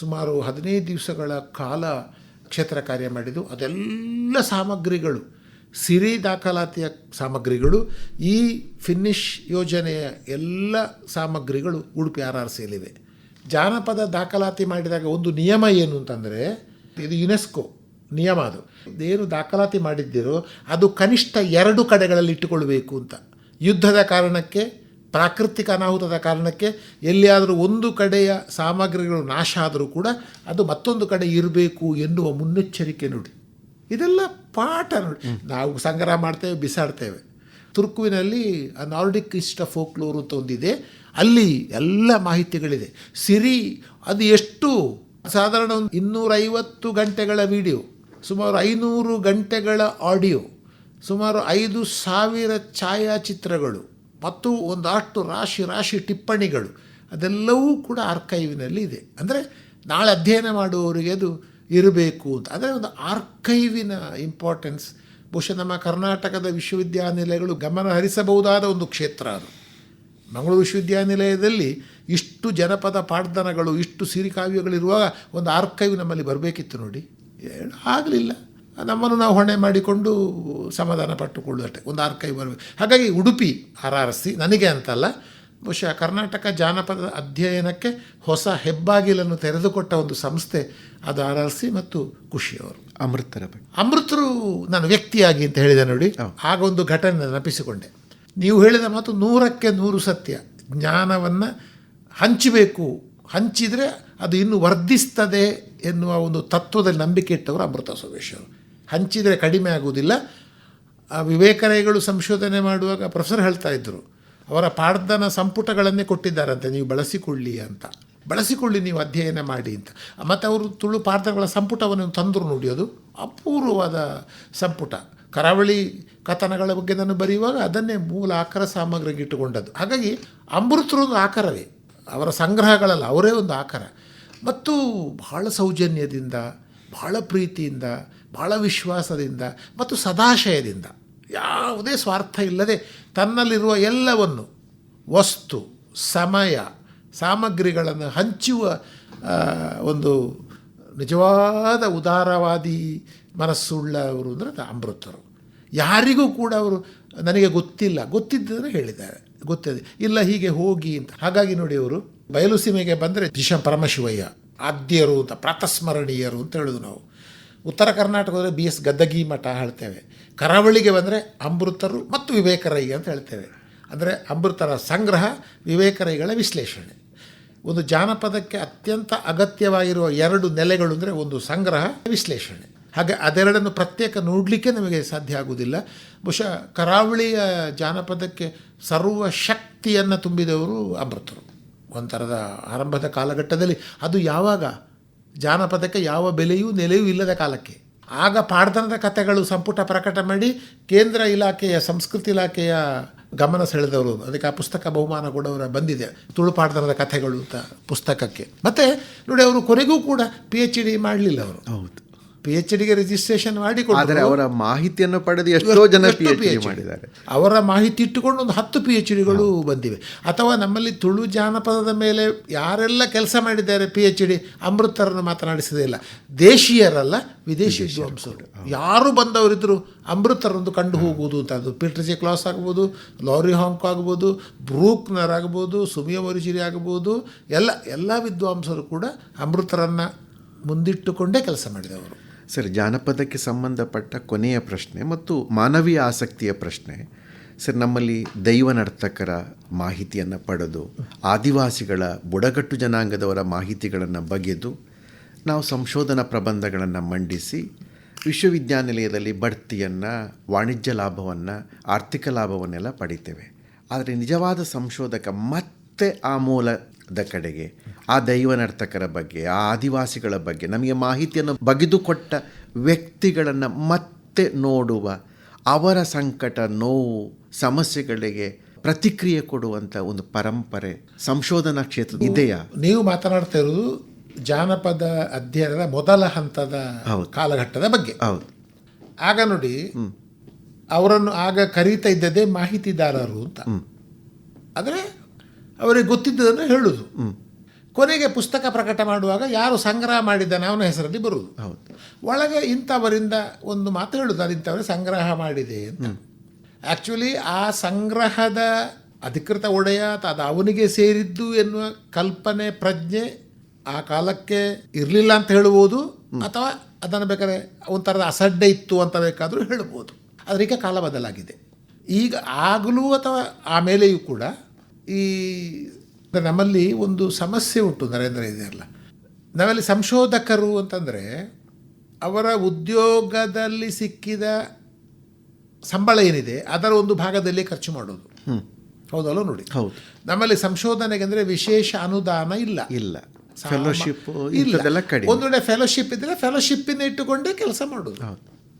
ಸುಮಾರು ಹದಿನೈದು ದಿವಸಗಳ ಕಾಲ ಕ್ಷೇತ್ರ ಕಾರ್ಯ ಮಾಡಿದ್ದು ಅದೆಲ್ಲ ಸಾಮಗ್ರಿಗಳು ಸಿರಿ ದಾಖಲಾತಿಯ ಸಾಮಗ್ರಿಗಳು, ಈ ಫಿನ್ನಿಶ್ ಯೋಜನೆಯ ಎಲ್ಲ ಸಾಮಗ್ರಿಗಳು ಉಡುಪಿ ಆರ್ ಆರ್ ಸಿಯಲ್ಲಿವೆ. ಜಾನಪದ ದಾಖಲಾತಿ ಮಾಡಿದಾಗ ಒಂದು ನಿಯಮ ಏನು ಅಂತಂದರೆ, ಇದು ಯುನೆಸ್ಕೋ ನಿಯಮ ಅದು. ಏನು ದಾಖಲಾತಿ ಮಾಡಿದ್ದೀರೋ, ಅದು ಕನಿಷ್ಠ ಎರಡು ಕಡೆಗಳಲ್ಲಿ ಇಟ್ಟುಕೊಳ್ಬೇಕು ಅಂತ. ಯುದ್ಧದ ಕಾರಣಕ್ಕೆ, ಪ್ರಾಕೃತಿಕ ಅನಾಹುತದ ಕಾರಣಕ್ಕೆ, ಎಲ್ಲಿಯಾದರೂ ಒಂದು ಕಡೆಯ ಸಾಮಗ್ರಿಗಳು ನಾಶ ಆದರೂ ಕೂಡ ಅದು ಮತ್ತೊಂದು ಕಡೆ ಇರಬೇಕು ಎನ್ನುವ ಮುನ್ನೆಚ್ಚರಿಕೆ ನೋಡಿ. ಇದೆಲ್ಲ ಪಾಠ ನೋಡಿ. ನಾವು ಸಂಗ್ರಹ ಮಾಡ್ತೇವೆ, ಬಿಸಾಡ್ತೇವೆ. ತುರ್ಕುವಿನಲ್ಲಿ ನಾರ್ಡಿಕ್ ಇಷ್ಟ ಫೋಕ್ಲೋರ್ ಅಂತ ಒಂದಿದೆ. ಅಲ್ಲಿ ಎಲ್ಲ ಮಾಹಿತಿಗಳಿದೆ. ಸಿರಿ, ಅದು ಎಷ್ಟು? ಸಾಧಾರಣ ಒಂದು ಇನ್ನೂರೈವತ್ತು ಗಂಟೆಗಳ ವಿಡಿಯೋ, ಸುಮಾರು ಐನೂರು ಗಂಟೆಗಳ ಆಡಿಯೋ, ಸುಮಾರು ಐದು ಸಾವಿರ ಛಾಯಾಚಿತ್ರಗಳು, ಮತ್ತು ಒಂದಷ್ಟು ರಾಶಿ ರಾಶಿ ಟಿಪ್ಪಣಿಗಳು, ಅದೆಲ್ಲವೂ ಕೂಡ ಆರ್ಕೈವಿನಲ್ಲಿ ಇದೆ ಅಂದರೆ ನಾಳೆ ಅಧ್ಯಯನ ಮಾಡುವವರಿಗೆ ಅದು ಇರಬೇಕು ಅಂತ. ಅಂದರೆ ಒಂದು ಆರ್ಕೈವಿನ ಇಂಪಾರ್ಟೆನ್ಸ್ ಬಹುಶಃ ನಮ್ಮ ಕರ್ನಾಟಕದ ವಿಶ್ವವಿದ್ಯಾನಿಲಯಗಳು ಗಮನ ಹರಿಸಬಹುದಾದ ಒಂದು ಕ್ಷೇತ್ರ ಅದು. ಮಂಗಳೂರು ವಿಶ್ವವಿದ್ಯಾನಿಲಯದಲ್ಲಿ ಇಷ್ಟು ಜನಪದ ಪಾಡ್ದನಗಳು ಇಷ್ಟು ಸಿರಿಕಾವ್ಯಗಳಿರುವಾಗ ಒಂದು ಆರ್ಕೈವ್ ನಮ್ಮಲ್ಲಿ ಬರಬೇಕಿತ್ತು ನೋಡಿ. ಆಗಲಿಲ್ಲ. ನಮ್ಮನ್ನು ನಾವು ಹೊಣೆ ಮಾಡಿಕೊಂಡು ಸಮಾಧಾನ ಪಟ್ಟುಕೊಳ್ಳುವಷ್ಟೇ ಒಂದು ಆರ್ಕೈವ್ ಬರಬೇಕು. ಹಾಗಾಗಿ ಉಡುಪಿ ಆರ್ ಆರ್ ಸಿ ನನಗೆ ಅಂತಲ್ಲ ಬಹುಶಃ ಕರ್ನಾಟಕ ಜಾನಪದ ಅಧ್ಯಯನಕ್ಕೆ ಹೊಸ ಹೆಬ್ಬಾಗಿಲನ್ನು ತೆರೆದುಕೊಟ್ಟ ಒಂದು ಸಂಸ್ಥೆ ಅದು ಆರ್ ಆರ್ ಸಿ ಮತ್ತು ಖುಷಿಯವರು ಅಮೃತರ ಬಗ್ಗೆ. ಅಮೃತರು ನಾನು ವ್ಯಕ್ತಿಯಾಗಿ ಅಂತ ಹೇಳಿದೆ ನೋಡಿ. ಆಗ ಒಂದು ಘಟನೆ ನೆನಪಿಸಿಕೊಂಡೆ. ನೀವು ಹೇಳಿದ ಮಾತು ನೂರಕ್ಕೆ ನೂರು ಸತ್ಯ. ಜ್ಞಾನವನ್ನು ಹಂಚಬೇಕು. ಹಂಚಿದರೆ ಅದು ಇನ್ನೂ ವರ್ಧಿಸ್ತದೆ ಎನ್ನುವ ಒಂದು ತತ್ವದಲ್ಲಿ ನಂಬಿಕೆ ಇಟ್ಟವರು ಅಮೃತ ಸೋಮೇಶ್ವರು ಹಂಚಿದರೆ ಕಡಿಮೆ ಆಗುವುದಿಲ್ಲ. ಆ ವಿವೇಕರೈಗಳು ಸಂಶೋಧನೆ ಮಾಡುವಾಗ ಪ್ರೊಫೆಸರ್ ಹೇಳ್ತಾ ಇದ್ದರು ಅವರ ಪಾಡ್ದನ ಸಂಪುಟಗಳನ್ನೇ ಕೊಟ್ಟಿದ್ದಾರಂತೆ. ನೀವು ಬಳಸಿಕೊಳ್ಳಿ ಅಂತ. ಬಳಸಿಕೊಳ್ಳಿ ನೀವು ಅಧ್ಯಯನ ಮಾಡಿ ಅಂತ. ಮತ್ತು ಅವರು ತುಳು ಪಾರ್ಥಗಳ ಸಂಪುಟವನ್ನು ತಂದರು ನೋಡಿ ಅದು. ಅಪೂರ್ವವಾದ ಸಂಪುಟ. ಕರಾವಳಿ ಕಥನಗಳ ಬಗ್ಗೆ ನಾನು ಬರೆಯುವಾಗ ಅದನ್ನೇ ಮೂಲ ಆಕಾರ ಸಾಮಗ್ರಿಗೆ ಇಟ್ಟುಕೊಂಡದ್ದು. ಹಾಗಾಗಿ ಅಮೃತರು ಒಂದು ಆಕಾರವೇ. ಅವರ ಸಂಗ್ರಹಗಳಲ್ಲ, ಅವರೇ ಒಂದು ಆಕಾರ. ಮತ್ತು ಬಹಳ ಸೌಜನ್ಯದಿಂದ, ಬಹಳ ಪ್ರೀತಿಯಿಂದ, ಬಹಳ ವಿಶ್ವಾಸದಿಂದ ಮತ್ತು ಸದಾಶಯದಿಂದ ಯಾವುದೇ ಸ್ವಾರ್ಥ ಇಲ್ಲದೆ ತನ್ನಲ್ಲಿರುವ ಎಲ್ಲವನ್ನು, ವಸ್ತು, ಸಮಯ, ಸಾಮಗ್ರಿಗಳನ್ನು ಹಂಚುವ ಒಂದು ನಿಜವಾದ ಉದಾರವಾದಿ ಮನಸ್ಸುಳ್ಳವರು ಅಂದರೆ ಅದು ಅಮೃತರು ಯಾರಿಗೂ ಕೂಡ ಅವರು ನನಗೆ ಗೊತ್ತಿಲ್ಲ. ಗೊತ್ತಿದ್ದರೆ ಹೇಳಿದ್ದಾರೆ. ಗೊತ್ತಿದೆ. ಇಲ್ಲ, ಹೀಗೆ ಹೋಗಿ ಅಂತ. ಹಾಗಾಗಿ ನೋಡಿ ಅವರು, ಬಯಲು ಸೀಮೆಗೆ ಬಂದರೆ ಜಿಶ ಪರಮಶಿವಯ್ಯ, ಆದ್ಯರು ಅಂತ, ಪ್ರಾತಸ್ಮರಣೀಯರು ಅಂತ ಹೇಳೋದು ನಾವು. ಉತ್ತರ ಕರ್ನಾಟಕದಲ್ಲಿ ಬಿ ಎಸ್ ಗದ್ದಗಿ ಮಠ ಹೇಳ್ತೇವೆ. ಕರಾವಳಿಗೆ ಬಂದರೆ ಅಮೃತರು ಮತ್ತು ವಿವೇಕರೈ ಅಂತ ಹೇಳ್ತೇವೆ. ಅಂದರೆ ಅಮೃತರ ಸಂಗ್ರಹ, ವಿವೇಕರೈಗಳ ವಿಶ್ಲೇಷಣೆ. ಒಂದು ಜಾನಪದಕ್ಕೆ ಅತ್ಯಂತ ಅಗತ್ಯವಾಗಿರುವ ಎರಡು ನೆಲೆಗಳು ಅಂದರೆ ಒಂದು ಸಂಗ್ರಹ, ವಿಶ್ಲೇಷಣೆ. ಹಾಗೆ ಅದೆರಡನ್ನು ಪ್ರತ್ಯೇಕ ನೋಡಲಿಕ್ಕೆ ನಮಗೆ ಸಾಧ್ಯ ಆಗುವುದಿಲ್ಲ. ಬಹುಶಃ ಕರಾವಳಿಯ ಜಾನಪದಕ್ಕೆ ಸರ್ವ ಶಕ್ತಿಯನ್ನು ತುಂಬಿದವರು ಅಮೃತರು. ಒಂಥರದ ಆರಂಭದ ಕಾಲಘಟ್ಟದಲ್ಲಿ ಅದು ಯಾವಾಗ ಜಾನಪದಕ್ಕೆ ಯಾವ ಬೆಲೆಯೂ ನೆಲೆಯೂ ಇಲ್ಲದ ಕಾಲಕ್ಕೆ. ಆಗ ಪಾಡ್ದನದ ಕಥೆಗಳು ಸಂಪುಟ ಪ್ರಕಟ ಮಾಡಿ ಕೇಂದ್ರ ಇಲಾಖೆಯ, ಸಂಸ್ಕೃತಿ ಇಲಾಖೆಯ ಗಮನ ಸೆಳೆದವರು. ಅದಕ್ಕೆ ಆ ಪುಸ್ತಕ ಬಹುಮಾನ ಕೂಡ ಅವರ ಬಂದಿದೆ, ತುಳು ಪಾಡ್ದನದ ಕಥೆಗಳು ಅಂತ ಪುಸ್ತಕಕ್ಕೆ. ಮತ್ತು ನೋಡಿ, ಅವರು ಕೊನೆಗೂ ಕೂಡ ಪಿ ಎಚ್ ಡಿ ಮಾಡಲಿಲ್ಲ ಅವರು. ಹೌದು. ಪಿ ಎಚ್ ಡಿಗೆ ರಿಜಿಸ್ಟ್ರೇಷನ್ ಮಾಡಿ ಆದರೆ ಅವರ ಮಾಹಿತಿಯನ್ನು ಪಡೆದು ಎಷ್ಟೋ ಜನ ಪಿ ಎಚ್ ಡಿ? ಮಾಡಿದ್ದಾರೆ. ಅವರ ಮಾಹಿತಿ ಇಟ್ಟುಕೊಂಡು ಒಂದು ಹತ್ತು ಪಿ ಎಚ್ ಡಿಗಳು ಬಂದಿವೆ. ಅಥವಾ ನಮ್ಮಲ್ಲಿ ತುಳು ಜಾನಪದದ ಮೇಲೆ ಯಾರೆಲ್ಲ ಕೆಲಸ ಮಾಡಿದ್ದಾರೆ ಪಿ ಎಚ್ ಡಿ ಅಮೃತರನ್ನು ಮಾತನಾಡಿಸದೇ ಇಲ್ಲ. ದೇಶೀಯರಲ್ಲ ವಿದೇಶಿ ವಿದ್ವಾಂಸರು. ಯಾರು ಬಂದವರಿದ್ದರು ಅಮೃತರೊಂದು ಕಂಡು ಹೋಗುವುದು ಅಂತ ಅದು. ಪೀಟರ್ ಜೆ ಕ್ಲಾಸ್ ಆಗ್ಬೋದು ಲಾರಿ ಹಾಂಕ್ ಆಗ್ಬೋದು ಬ್ರೂಕ್ನರ್ ಆಗ್ಬೋದು ಸುಮಿಯ ಮೊರಿಜಿರಿ ಆಗ್ಬೋದು ಎಲ್ಲ ಎಲ್ಲ ವಿದ್ವಾಂಸರು ಕೂಡ ಅಮೃತರನ್ನು ಮುಂದಿಟ್ಟುಕೊಂಡೇ ಕೆಲಸ ಮಾಡಿದವರು. ಸರ್, ಜಾನಪದಕ್ಕೆ ಸಂಬಂಧಪಟ್ಟ ಕೊನೆಯ ಪ್ರಶ್ನೆ ಮತ್ತು ಮಾನವೀಯ ಆಸಕ್ತಿಯ ಪ್ರಶ್ನೆ. ಸರ್, ನಮ್ಮಲ್ಲಿ ದೈವ ನರ್ತಕರ ಮಾಹಿತಿಯನ್ನು ಪಡೆದು, ಆದಿವಾಸಿಗಳ ಬುಡಗಟ್ಟು ಜನಾಂಗದವರ ಮಾಹಿತಿಗಳನ್ನು ಬಗೆದು, ನಾವು ಸಂಶೋಧನಾ ಪ್ರಬಂಧಗಳನ್ನು ಮಂಡಿಸಿ, ವಿಶ್ವವಿದ್ಯಾನಿಲಯದಲ್ಲಿ ಬಡ್ತಿಯನ್ನು ವಾಣಿಜ್ಯ ಲಾಭವನ್ನು, ಆರ್ಥಿಕ ಲಾಭವನ್ನೆಲ್ಲ ಪಡಿತೇವೆ. ಆದರೆ ನಿಜವಾದ ಸಂಶೋಧಕ ಮತ್ತೆ ಆ ಮೂಲದ ಕಡೆಗೆ ಆ ದೈವ ನರ್ತಕರ ಬಗ್ಗೆ ಆ ಆದಿವಾಸಿಗಳ ಬಗ್ಗೆ ನಮಗೆ ಮಾಹಿತಿಯನ್ನು ಬಗೆದುಕೊಟ್ಟ ವ್ಯಕ್ತಿಗಳನ್ನು ಮತ್ತೆ ನೋಡುವ ಅವರ ಸಂಕಟ ನೋವು ಸಮಸ್ಯೆಗಳಿಗೆ ಪ್ರತಿಕ್ರಿಯೆ ಕೊಡುವಂಥ ಒಂದು ಪರಂಪರೆ ಸಂಶೋಧನಾ ಕ್ಷೇತ್ರ ಇದೆಯಾ? ನೀವು ಮಾತನಾಡ್ತಾ ಇರೋದು ಜಾನಪದ ಅಧ್ಯಯನದ ಮೊದಲ ಹಂತದ ಹೌದು. ಕಾಲಘಟ್ಟದ ಬಗ್ಗೆ. ಹೌದು. ಆಗ ನೋಡಿ ಅವರನ್ನು ಆಗ ಕರೀತಾ ಇದ್ದದೇ ಮಾಹಿತಿದಾರರು ಅಂತ. ಆದರೆ ಅವರಿಗೆ ಗೊತ್ತಿದ್ದದನ್ನು ಹೇಳುವುದು ಕೊನೆಗೆ ಪುಸ್ತಕ ಪ್ರಕಟ ಮಾಡುವಾಗ ಯಾರು ಸಂಗ್ರಹ ಮಾಡಿದ್ದಾನೆ ಅವನ ಹೆಸರಲ್ಲಿ ಬರುವುದು. ಹೌದು. ಒಳಗೆ ಇಂಥವರಿಂದ ಒಂದು ಮಾತು ಹೇಳುದು ಅದು ಇಂಥವರೇ ಸಂಗ್ರಹ ಮಾಡಿದೆ ಅಂತ. ಆ್ಯಕ್ಚುಲಿ ಆ ಸಂಗ್ರಹದ ಅಧಿಕೃತ ಒಡೆಯ ಅದು ಅವನಿಗೆ ಸೇರಿದ್ದು ಎನ್ನುವ ಕಲ್ಪನೆ ಪ್ರಜ್ಞೆ ಆ ಕಾಲಕ್ಕೆ ಇರಲಿಲ್ಲ ಅಂತ ಹೇಳ್ಬೋದು ಅಥವಾ ಅದನ್ನು ಬೇಕಾದ್ರೆ ಒಂಥರದ ಅಸಡ್ಡೆ ಇತ್ತು ಅಂತ ಬೇಕಾದರೂ ಹೇಳ್ಬೋದು ಆದರೆ ಈಗ ಕಾಲ ಬದಲಾಗಿದೆ. ಈಗ ಆಗಲೂ ಅಥವಾ ಆಮೇಲೆಯೂ ಕೂಡ ಈ ನಮ್ಮಲ್ಲಿ ಒಂದು ಸಮಸ್ಯೆ ಉಂಟು ನರೇಂದ್ರ ಇದೆಯಲ್ಲ ನಮ್ಮಲ್ಲಿ ಸಂಶೋಧಕರು ಅಂತಂದರೆ ಅವರ ಉದ್ಯೋಗದಲ್ಲಿ ಸಿಕ್ಕಿದ ಸಂಬಳ ಏನಿದೆ ಅದರ ಒಂದು ಭಾಗದಲ್ಲಿ ಖರ್ಚು ಮಾಡೋದು. ಹೌದಲ್ಲ ನೋಡಿ? ಹೌದು. ನಮ್ಮಲ್ಲಿ ಸಂಶೋಧನೆಗೆ ಅಂದರೆ ವಿಶೇಷ ಅನುದಾನ ಇಲ್ಲ. ಇಲ್ಲ. ಫೆಲೋಶಿಪ್ ಇಲ್ಲ. ಒಂದು ವೇಳೆ ಫೆಲೋಶಿಪ್ ಇದ್ದರೆ ಫೆಲೋಶಿಪ್ಪಿಂದ ಇಟ್ಟುಕೊಂಡೇ ಕೆಲಸ ಮಾಡೋದು.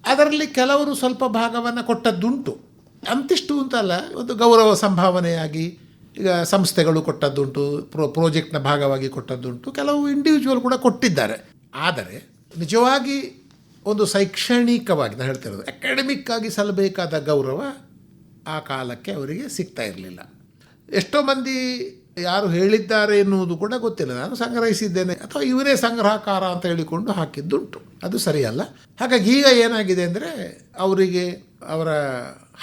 ಅದರಲ್ಲಿ ಕೆಲವರು ಸ್ವಲ್ಪ ಭಾಗವನ್ನು ಕೊಟ್ಟದ್ದುಂಟು. ಅಂತಿಷ್ಟು ಅಂತಲ್ಲ ಒಂದು ಗೌರವ ಸಂಭಾವನೆಯಾಗಿ ಈಗ ಸಂಸ್ಥೆಗಳು ಕೊಟ್ಟದ್ದುಂಟು, ಪ್ರೋ ಪ್ರಾಜೆಕ್ಟ್ನ ಭಾಗವಾಗಿ ಕೊಟ್ಟದ್ದುಂಟು, ಕೆಲವು ಇಂಡಿವಿಜುವಲ್ ಕೂಡ ಕೊಟ್ಟಿದ್ದಾರೆ. ಆದರೆ ನಿಜವಾಗಿ ಒಂದು ಶೈಕ್ಷಣಿಕವಾಗಿ ನಾನು ಹೇಳ್ತಿರೋದು ಅಕಾಡೆಮಿಕ್ ಆಗಿ ಸಲ್ಲಬೇಕಾದ ಗೌರವ ಆ ಕಾಲಕ್ಕೆ ಅವರಿಗೆ ಸಿಗ್ತಾ ಇರಲಿಲ್ಲ. ಎಷ್ಟೋ ಮಂದಿ ಯಾರು ಹೇಳಿದ್ದಾರೆ ಎನ್ನುವುದು ಕೂಡ ಗೊತ್ತಿಲ್ಲ. ನಾನು ಸಂಗ್ರಹಿಸಿದ್ದೇನೆ, ಅಥವಾ ಇವರೇ ಸಂಗ್ರಹಕಾರ ಅಂತ ಹೇಳಿಕೊಂಡು ಹಾಕಿದ್ದುಂಟು. ಅದು ಸರಿಯಲ್ಲ. ಹಾಗಾಗಿ ಈಗ ಏನಾಗಿದೆ ಅಂದರೆ ಅವರಿಗೆ ಅವರ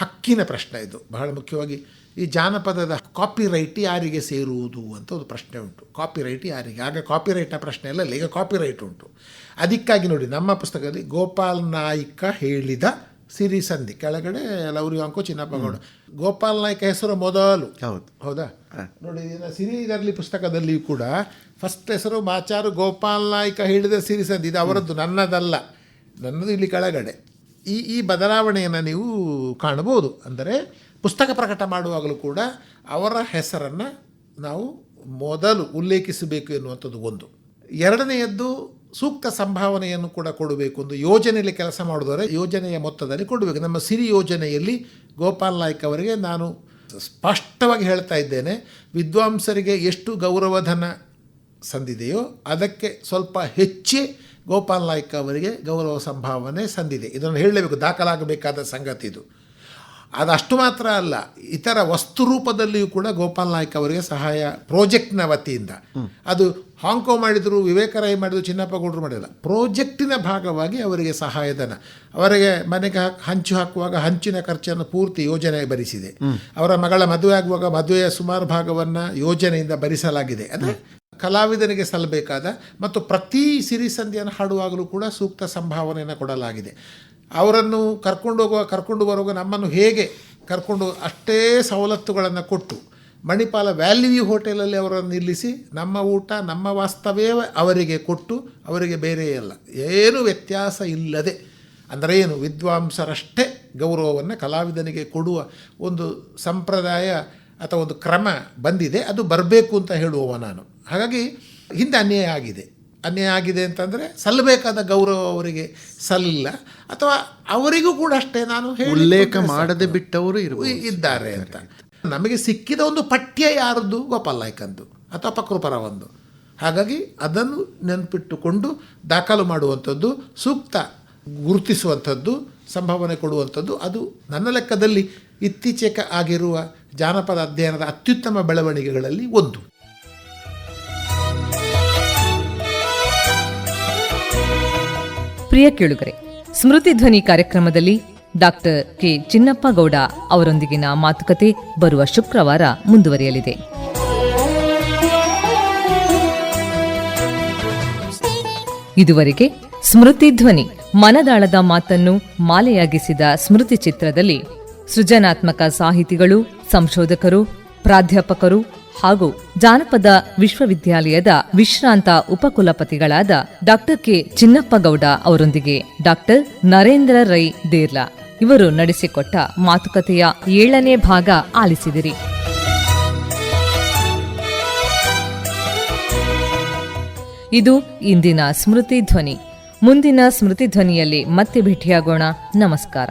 ಹಕ್ಕಿನ ಪ್ರಶ್ನೆ ಇದು. ಬಹಳ ಮುಖ್ಯವಾಗಿ ಈ ಜಾನಪದದ ಕಾಪಿ ರೈಟ್ ಯಾರಿಗೆ ಸೇರುವುದು ಅಂತ ಒಂದು ಪ್ರಶ್ನೆ ಉಂಟು. ಕಾಪಿ ರೈಟ್ ಯಾರಿಗೆ? ಆಗ ಕಾಪಿ ರೈಟ್ನ ಪ್ರಶ್ನೆ ಇಲ್ಲ ಈಗ ಕಾಪಿ ರೈಟ್ ಉಂಟು. ಅದಕ್ಕಾಗಿ ನೋಡಿ ನಮ್ಮ ಪುಸ್ತಕದಲ್ಲಿ ಗೋಪಾಲ್ ನಾಯ್ಕ ಹೇಳಿದ ಸಿರಿ ಸಂಧಿ ಕೆಳಗಡೆ ಲೌರಿ ಅಂಕು ಚಿನ್ನಪ್ಪ ಗೌಡ. ಗೋಪಾಲ್ ನಾಯ್ಕ ಹೆಸರು ಮೊದಲು. ಹೌದು. ಹೌದಾ? ನೋಡಿ ಸಿರಿ ಇದರಲ್ಲಿ ಪುಸ್ತಕದಲ್ಲಿಯೂ ಕೂಡ ಫಸ್ಟ್ ಹೆಸರು ಮಾಚಾರು ಗೋಪಾಲ್ ನಾಯ್ಕ ಹೇಳಿದ ಸಿರಿ ಸಂಧಿ ಇದು ಅವರದ್ದು ನನ್ನದಲ್ಲ. ನನ್ನದು ಇಲ್ಲಿ ಕೆಳಗಡೆ. ಈ ಈ ಬದಲಾವಣೆಯನ್ನು ನೀವು ಕಾಣಬಹುದು. ಅಂದರೆ ಪುಸ್ತಕ ಪ್ರಕಟ ಮಾಡುವಾಗಲೂ ಕೂಡ ಅವರ ಹೆಸರನ್ನು ನಾವು ಮೊದಲು ಉಲ್ಲೇಖಿಸಬೇಕು ಎನ್ನುವಂಥದ್ದು ಒಂದು. ಎರಡನೆಯದ್ದು ಸೂಕ್ತ ಸಂಭಾವನೆಯನ್ನು ಕೂಡ ಕೊಡಬೇಕು ಒಂದು ಯೋಜನೆಯಲ್ಲಿ ಕೆಲಸ ಮಾಡಿದರೆ ಯೋಜನೆಯ ಮೊತ್ತದಲ್ಲಿ ಕೊಡಬೇಕು. ನಮ್ಮ ಸಿರಿ ಯೋಜನೆಯಲ್ಲಿ ಗೋಪಾಲ್ ನಾಯ್ಕ್ ಅವರಿಗೆ ನಾನು ಸ್ಪಷ್ಟವಾಗಿ ಹೇಳ್ತಾ ಇದ್ದೇನೆ, ವಿದ್ವಾಂಸರಿಗೆ ಎಷ್ಟು ಗೌರವಧನ ಸಂದಿದೆಯೋ ಅದಕ್ಕೆ ಸ್ವಲ್ಪ ಹೆಚ್ಚೇ ಗೋಪಾಲ್ ನಾಯ್ಕ ಅವರಿಗೆ ಗೌರವ ಸಂಭಾವನೆ ಸಂದಿದೆ. ಇದನ್ನು ಹೇಳಲೇಬೇಕು, ದಾಖಲಾಗಬೇಕಾದ ಸಂಗತಿ ಇದು. ಅದು ಅಷ್ಟು ಮಾತ್ರ ಅಲ್ಲ, ಇತರ ವಸ್ತು ರೂಪದಲ್ಲಿಯೂ ಕೂಡ ಗೋಪಾಲ್ ನಾಯ್ಕ ಅವರಿಗೆ ಸಹಾಯ ಪ್ರಾಜೆಕ್ಟ್ನ ವತಿಯಿಂದ. ಅದು ಹಾಂಕೋ ಮಾಡಿದರು ವಿವೇಕರಾಯ್ ಮಾಡಿದ್ರು, ಚಿನ್ನಪ್ಪ ಗೌಡರು ಮಾಡಿಲ್ಲ. ಪ್ರಾಜೆಕ್ಟಿನ ಭಾಗವಾಗಿ ಅವರಿಗೆ ಸಹಾಯಧನ. ಅವರಿಗೆ ಮನೆಗೆ ಹಂಚು ಹಾಕುವಾಗ ಹಂಚಿನ ಖರ್ಚನ್ನು ಪೂರ್ತಿ ಯೋಜನೆ ಭರಿಸಿದೆ. ಅವರ ಮಗಳ ಮದುವೆ ಆಗುವಾಗ ಮದುವೆಯ ಸುಮಾರು ಭಾಗವನ್ನು ಯೋಜನೆಯಿಂದ ಭರಿಸಲಾಗಿದೆ. ಅಂದರೆ ಕಲಾವಿದನಿಗೆ ಸಲ್ಲಬೇಕಾದ ಮತ್ತು ಪ್ರತಿ ಸಿರಿಸಂಧಿಯನ್ನು ಹಾಡುವಾಗಲೂ ಕೂಡ ಸೂಕ್ತ ಸಂಭಾವನೆಯನ್ನು ಕೊಡಲಾಗಿದೆ. ಅವರನ್ನು ಕರ್ಕೊಂಡು ಹೋಗುವ, ಕರ್ಕೊಂಡು ಬರುವಾಗ ನಮ್ಮನ್ನು ಹೇಗೆ ಕರ್ಕೊಂಡು ಅಷ್ಟೇ ಸವಲತ್ತುಗಳನ್ನು ಕೊಟ್ಟು ಮಣಿಪಾಲ ವ್ಯಾಲ್ಯೂ ಹೋಟೆಲಲ್ಲಿ ಅವರನ್ನು ನಿಲ್ಲಿಸಿ ನಮ್ಮ ಊಟ, ನಮ್ಮ ವಾಸ್ತವ್ಯ ಅವರಿಗೆ ಕೊಟ್ಟು ಅವರಿಗೆ ಬೇರೆ ಇಲ್ಲ ಏನು ವ್ಯತ್ಯಾಸ ಇಲ್ಲದೆ, ಅಂದರೆ ಏನು, ವಿದ್ವಾಂಸರಷ್ಟೇ ಗೌರವವನ್ನು ಕಲಾವಿದನಿಗೆ ಕೊಡುವ ಒಂದು ಸಂಪ್ರದಾಯ ಅಥವಾ ಒಂದು ಕ್ರಮ ಬಂದಿದೆ, ಅದು ಬರಬೇಕು ಅಂತ ಹೇಳುವವ ನಾನು. ಹಾಗಾಗಿ, ಹಿಂದೆ ಅನ್ಯಾಯ ಆಗಿದೆ. ಅನ್ಯಾಯ ಆಗಿದೆ ಅಂತಂದರೆ ಸಲ್ಲಬೇಕಾದ ಗೌರವ ಅವರಿಗೆ ಸಲ್ಲಿಲ್ಲ ಅಥವಾ ಅವರಿಗೂ ಕೂಡ ಅಷ್ಟೇ ನಾನು ಉಲ್ಲೇಖ ಮಾಡದೆ ಬಿಟ್ಟವರು ಇರುವ ಇದ್ದಾರೆ ಅಂತ. ನಮಗೆ ಸಿಕ್ಕಿದ ಒಂದು ಪಠ್ಯ ಯಾರದ್ದು? ಗೋಪಾಲ್ ನಾಯ್ಕಂದು ಅಥವಾ ಪಕೃಪರ ಒಂದು ಹಾಗಾಗಿ ಅದನ್ನು ನೆನಪಿಟ್ಟುಕೊಂಡು ದಾಖಲು ಮಾಡುವಂಥದ್ದು ಸೂಕ್ತ ಗುರುತಿಸುವಂಥದ್ದು ಸಂಭಾವನೆ ಕೊಡುವಂಥದ್ದು ಅದು ನನ್ನ ಲೆಕ್ಕದಲ್ಲಿ ಇತ್ತೀಚೆಗೆ ಆಗಿರುವ ಜಾನಪದ ಅಧ್ಯಯನದ ಅತ್ಯುತ್ತಮ ಬೆಳವಣಿಗೆಗಳಲ್ಲಿ ಒಂದು. ಪ್ರಿಯ ಕೇಳುಗರೆ, ಸ್ಮೃತಿ ಧ್ವನಿ ಕಾರ್ಯಕ್ರಮದಲ್ಲಿ ಡಾಕ್ಟರ್ ಕೆ ಚಿನ್ನಪ್ಪ ಗೌಡ ಅವರೊಂದಿಗಿನ ಮಾತುಕತೆ ಬರುವ ಶುಕ್ರವಾರ ಮುಂದುವರಿಯಲಿದೆ. ಇದುವರೆಗೆ ಸ್ಮೃತಿ ಧ್ವನಿ ಮನದಾಳದ ಮಾತನ್ನು ಮಾಲೆಯಾಗಿಸಿದ ಸ್ಮೃತಿ ಚಿತ್ರದಲ್ಲಿ ಸೃಜನಾತ್ಮಕ ಸಾಹಿತಿಗಳು, ಸಂಶೋಧಕರು, ಪ್ರಾಧ್ಯಾಪಕರು ಹಾಗೂ ಜಾನಪದ ವಿಶ್ವವಿದ್ಯಾಲಯದ ವಿಶ್ರಾಂತ ಉಪಕುಲಪತಿಗಳಾದ ಡಾಕ್ಟರ್ ಕೆ ಚಿನ್ನಪ್ಪಗೌಡ ಅವರೊಂದಿಗೆ ಡಾಕ್ಟರ್ ನರೇಂದ್ರ ರೈ ದೇರ್ಲಾ ಇವರು ನಡೆಸಿಕೊಟ್ಟ ಮಾತುಕತೆಯ ಏಳನೇ ಭಾಗ ಆಲಿಸಿದಿರಿ. ಇದು ಇಂದಿನ ಸ್ಮೃತಿ ಧ್ವನಿ. ಮುಂದಿನ ಸ್ಮೃತಿ ಧ್ವನಿಯಲ್ಲಿ ಮತ್ತೆ ಭೇಟಿಯಾಗೋಣ. ನಮಸ್ಕಾರ.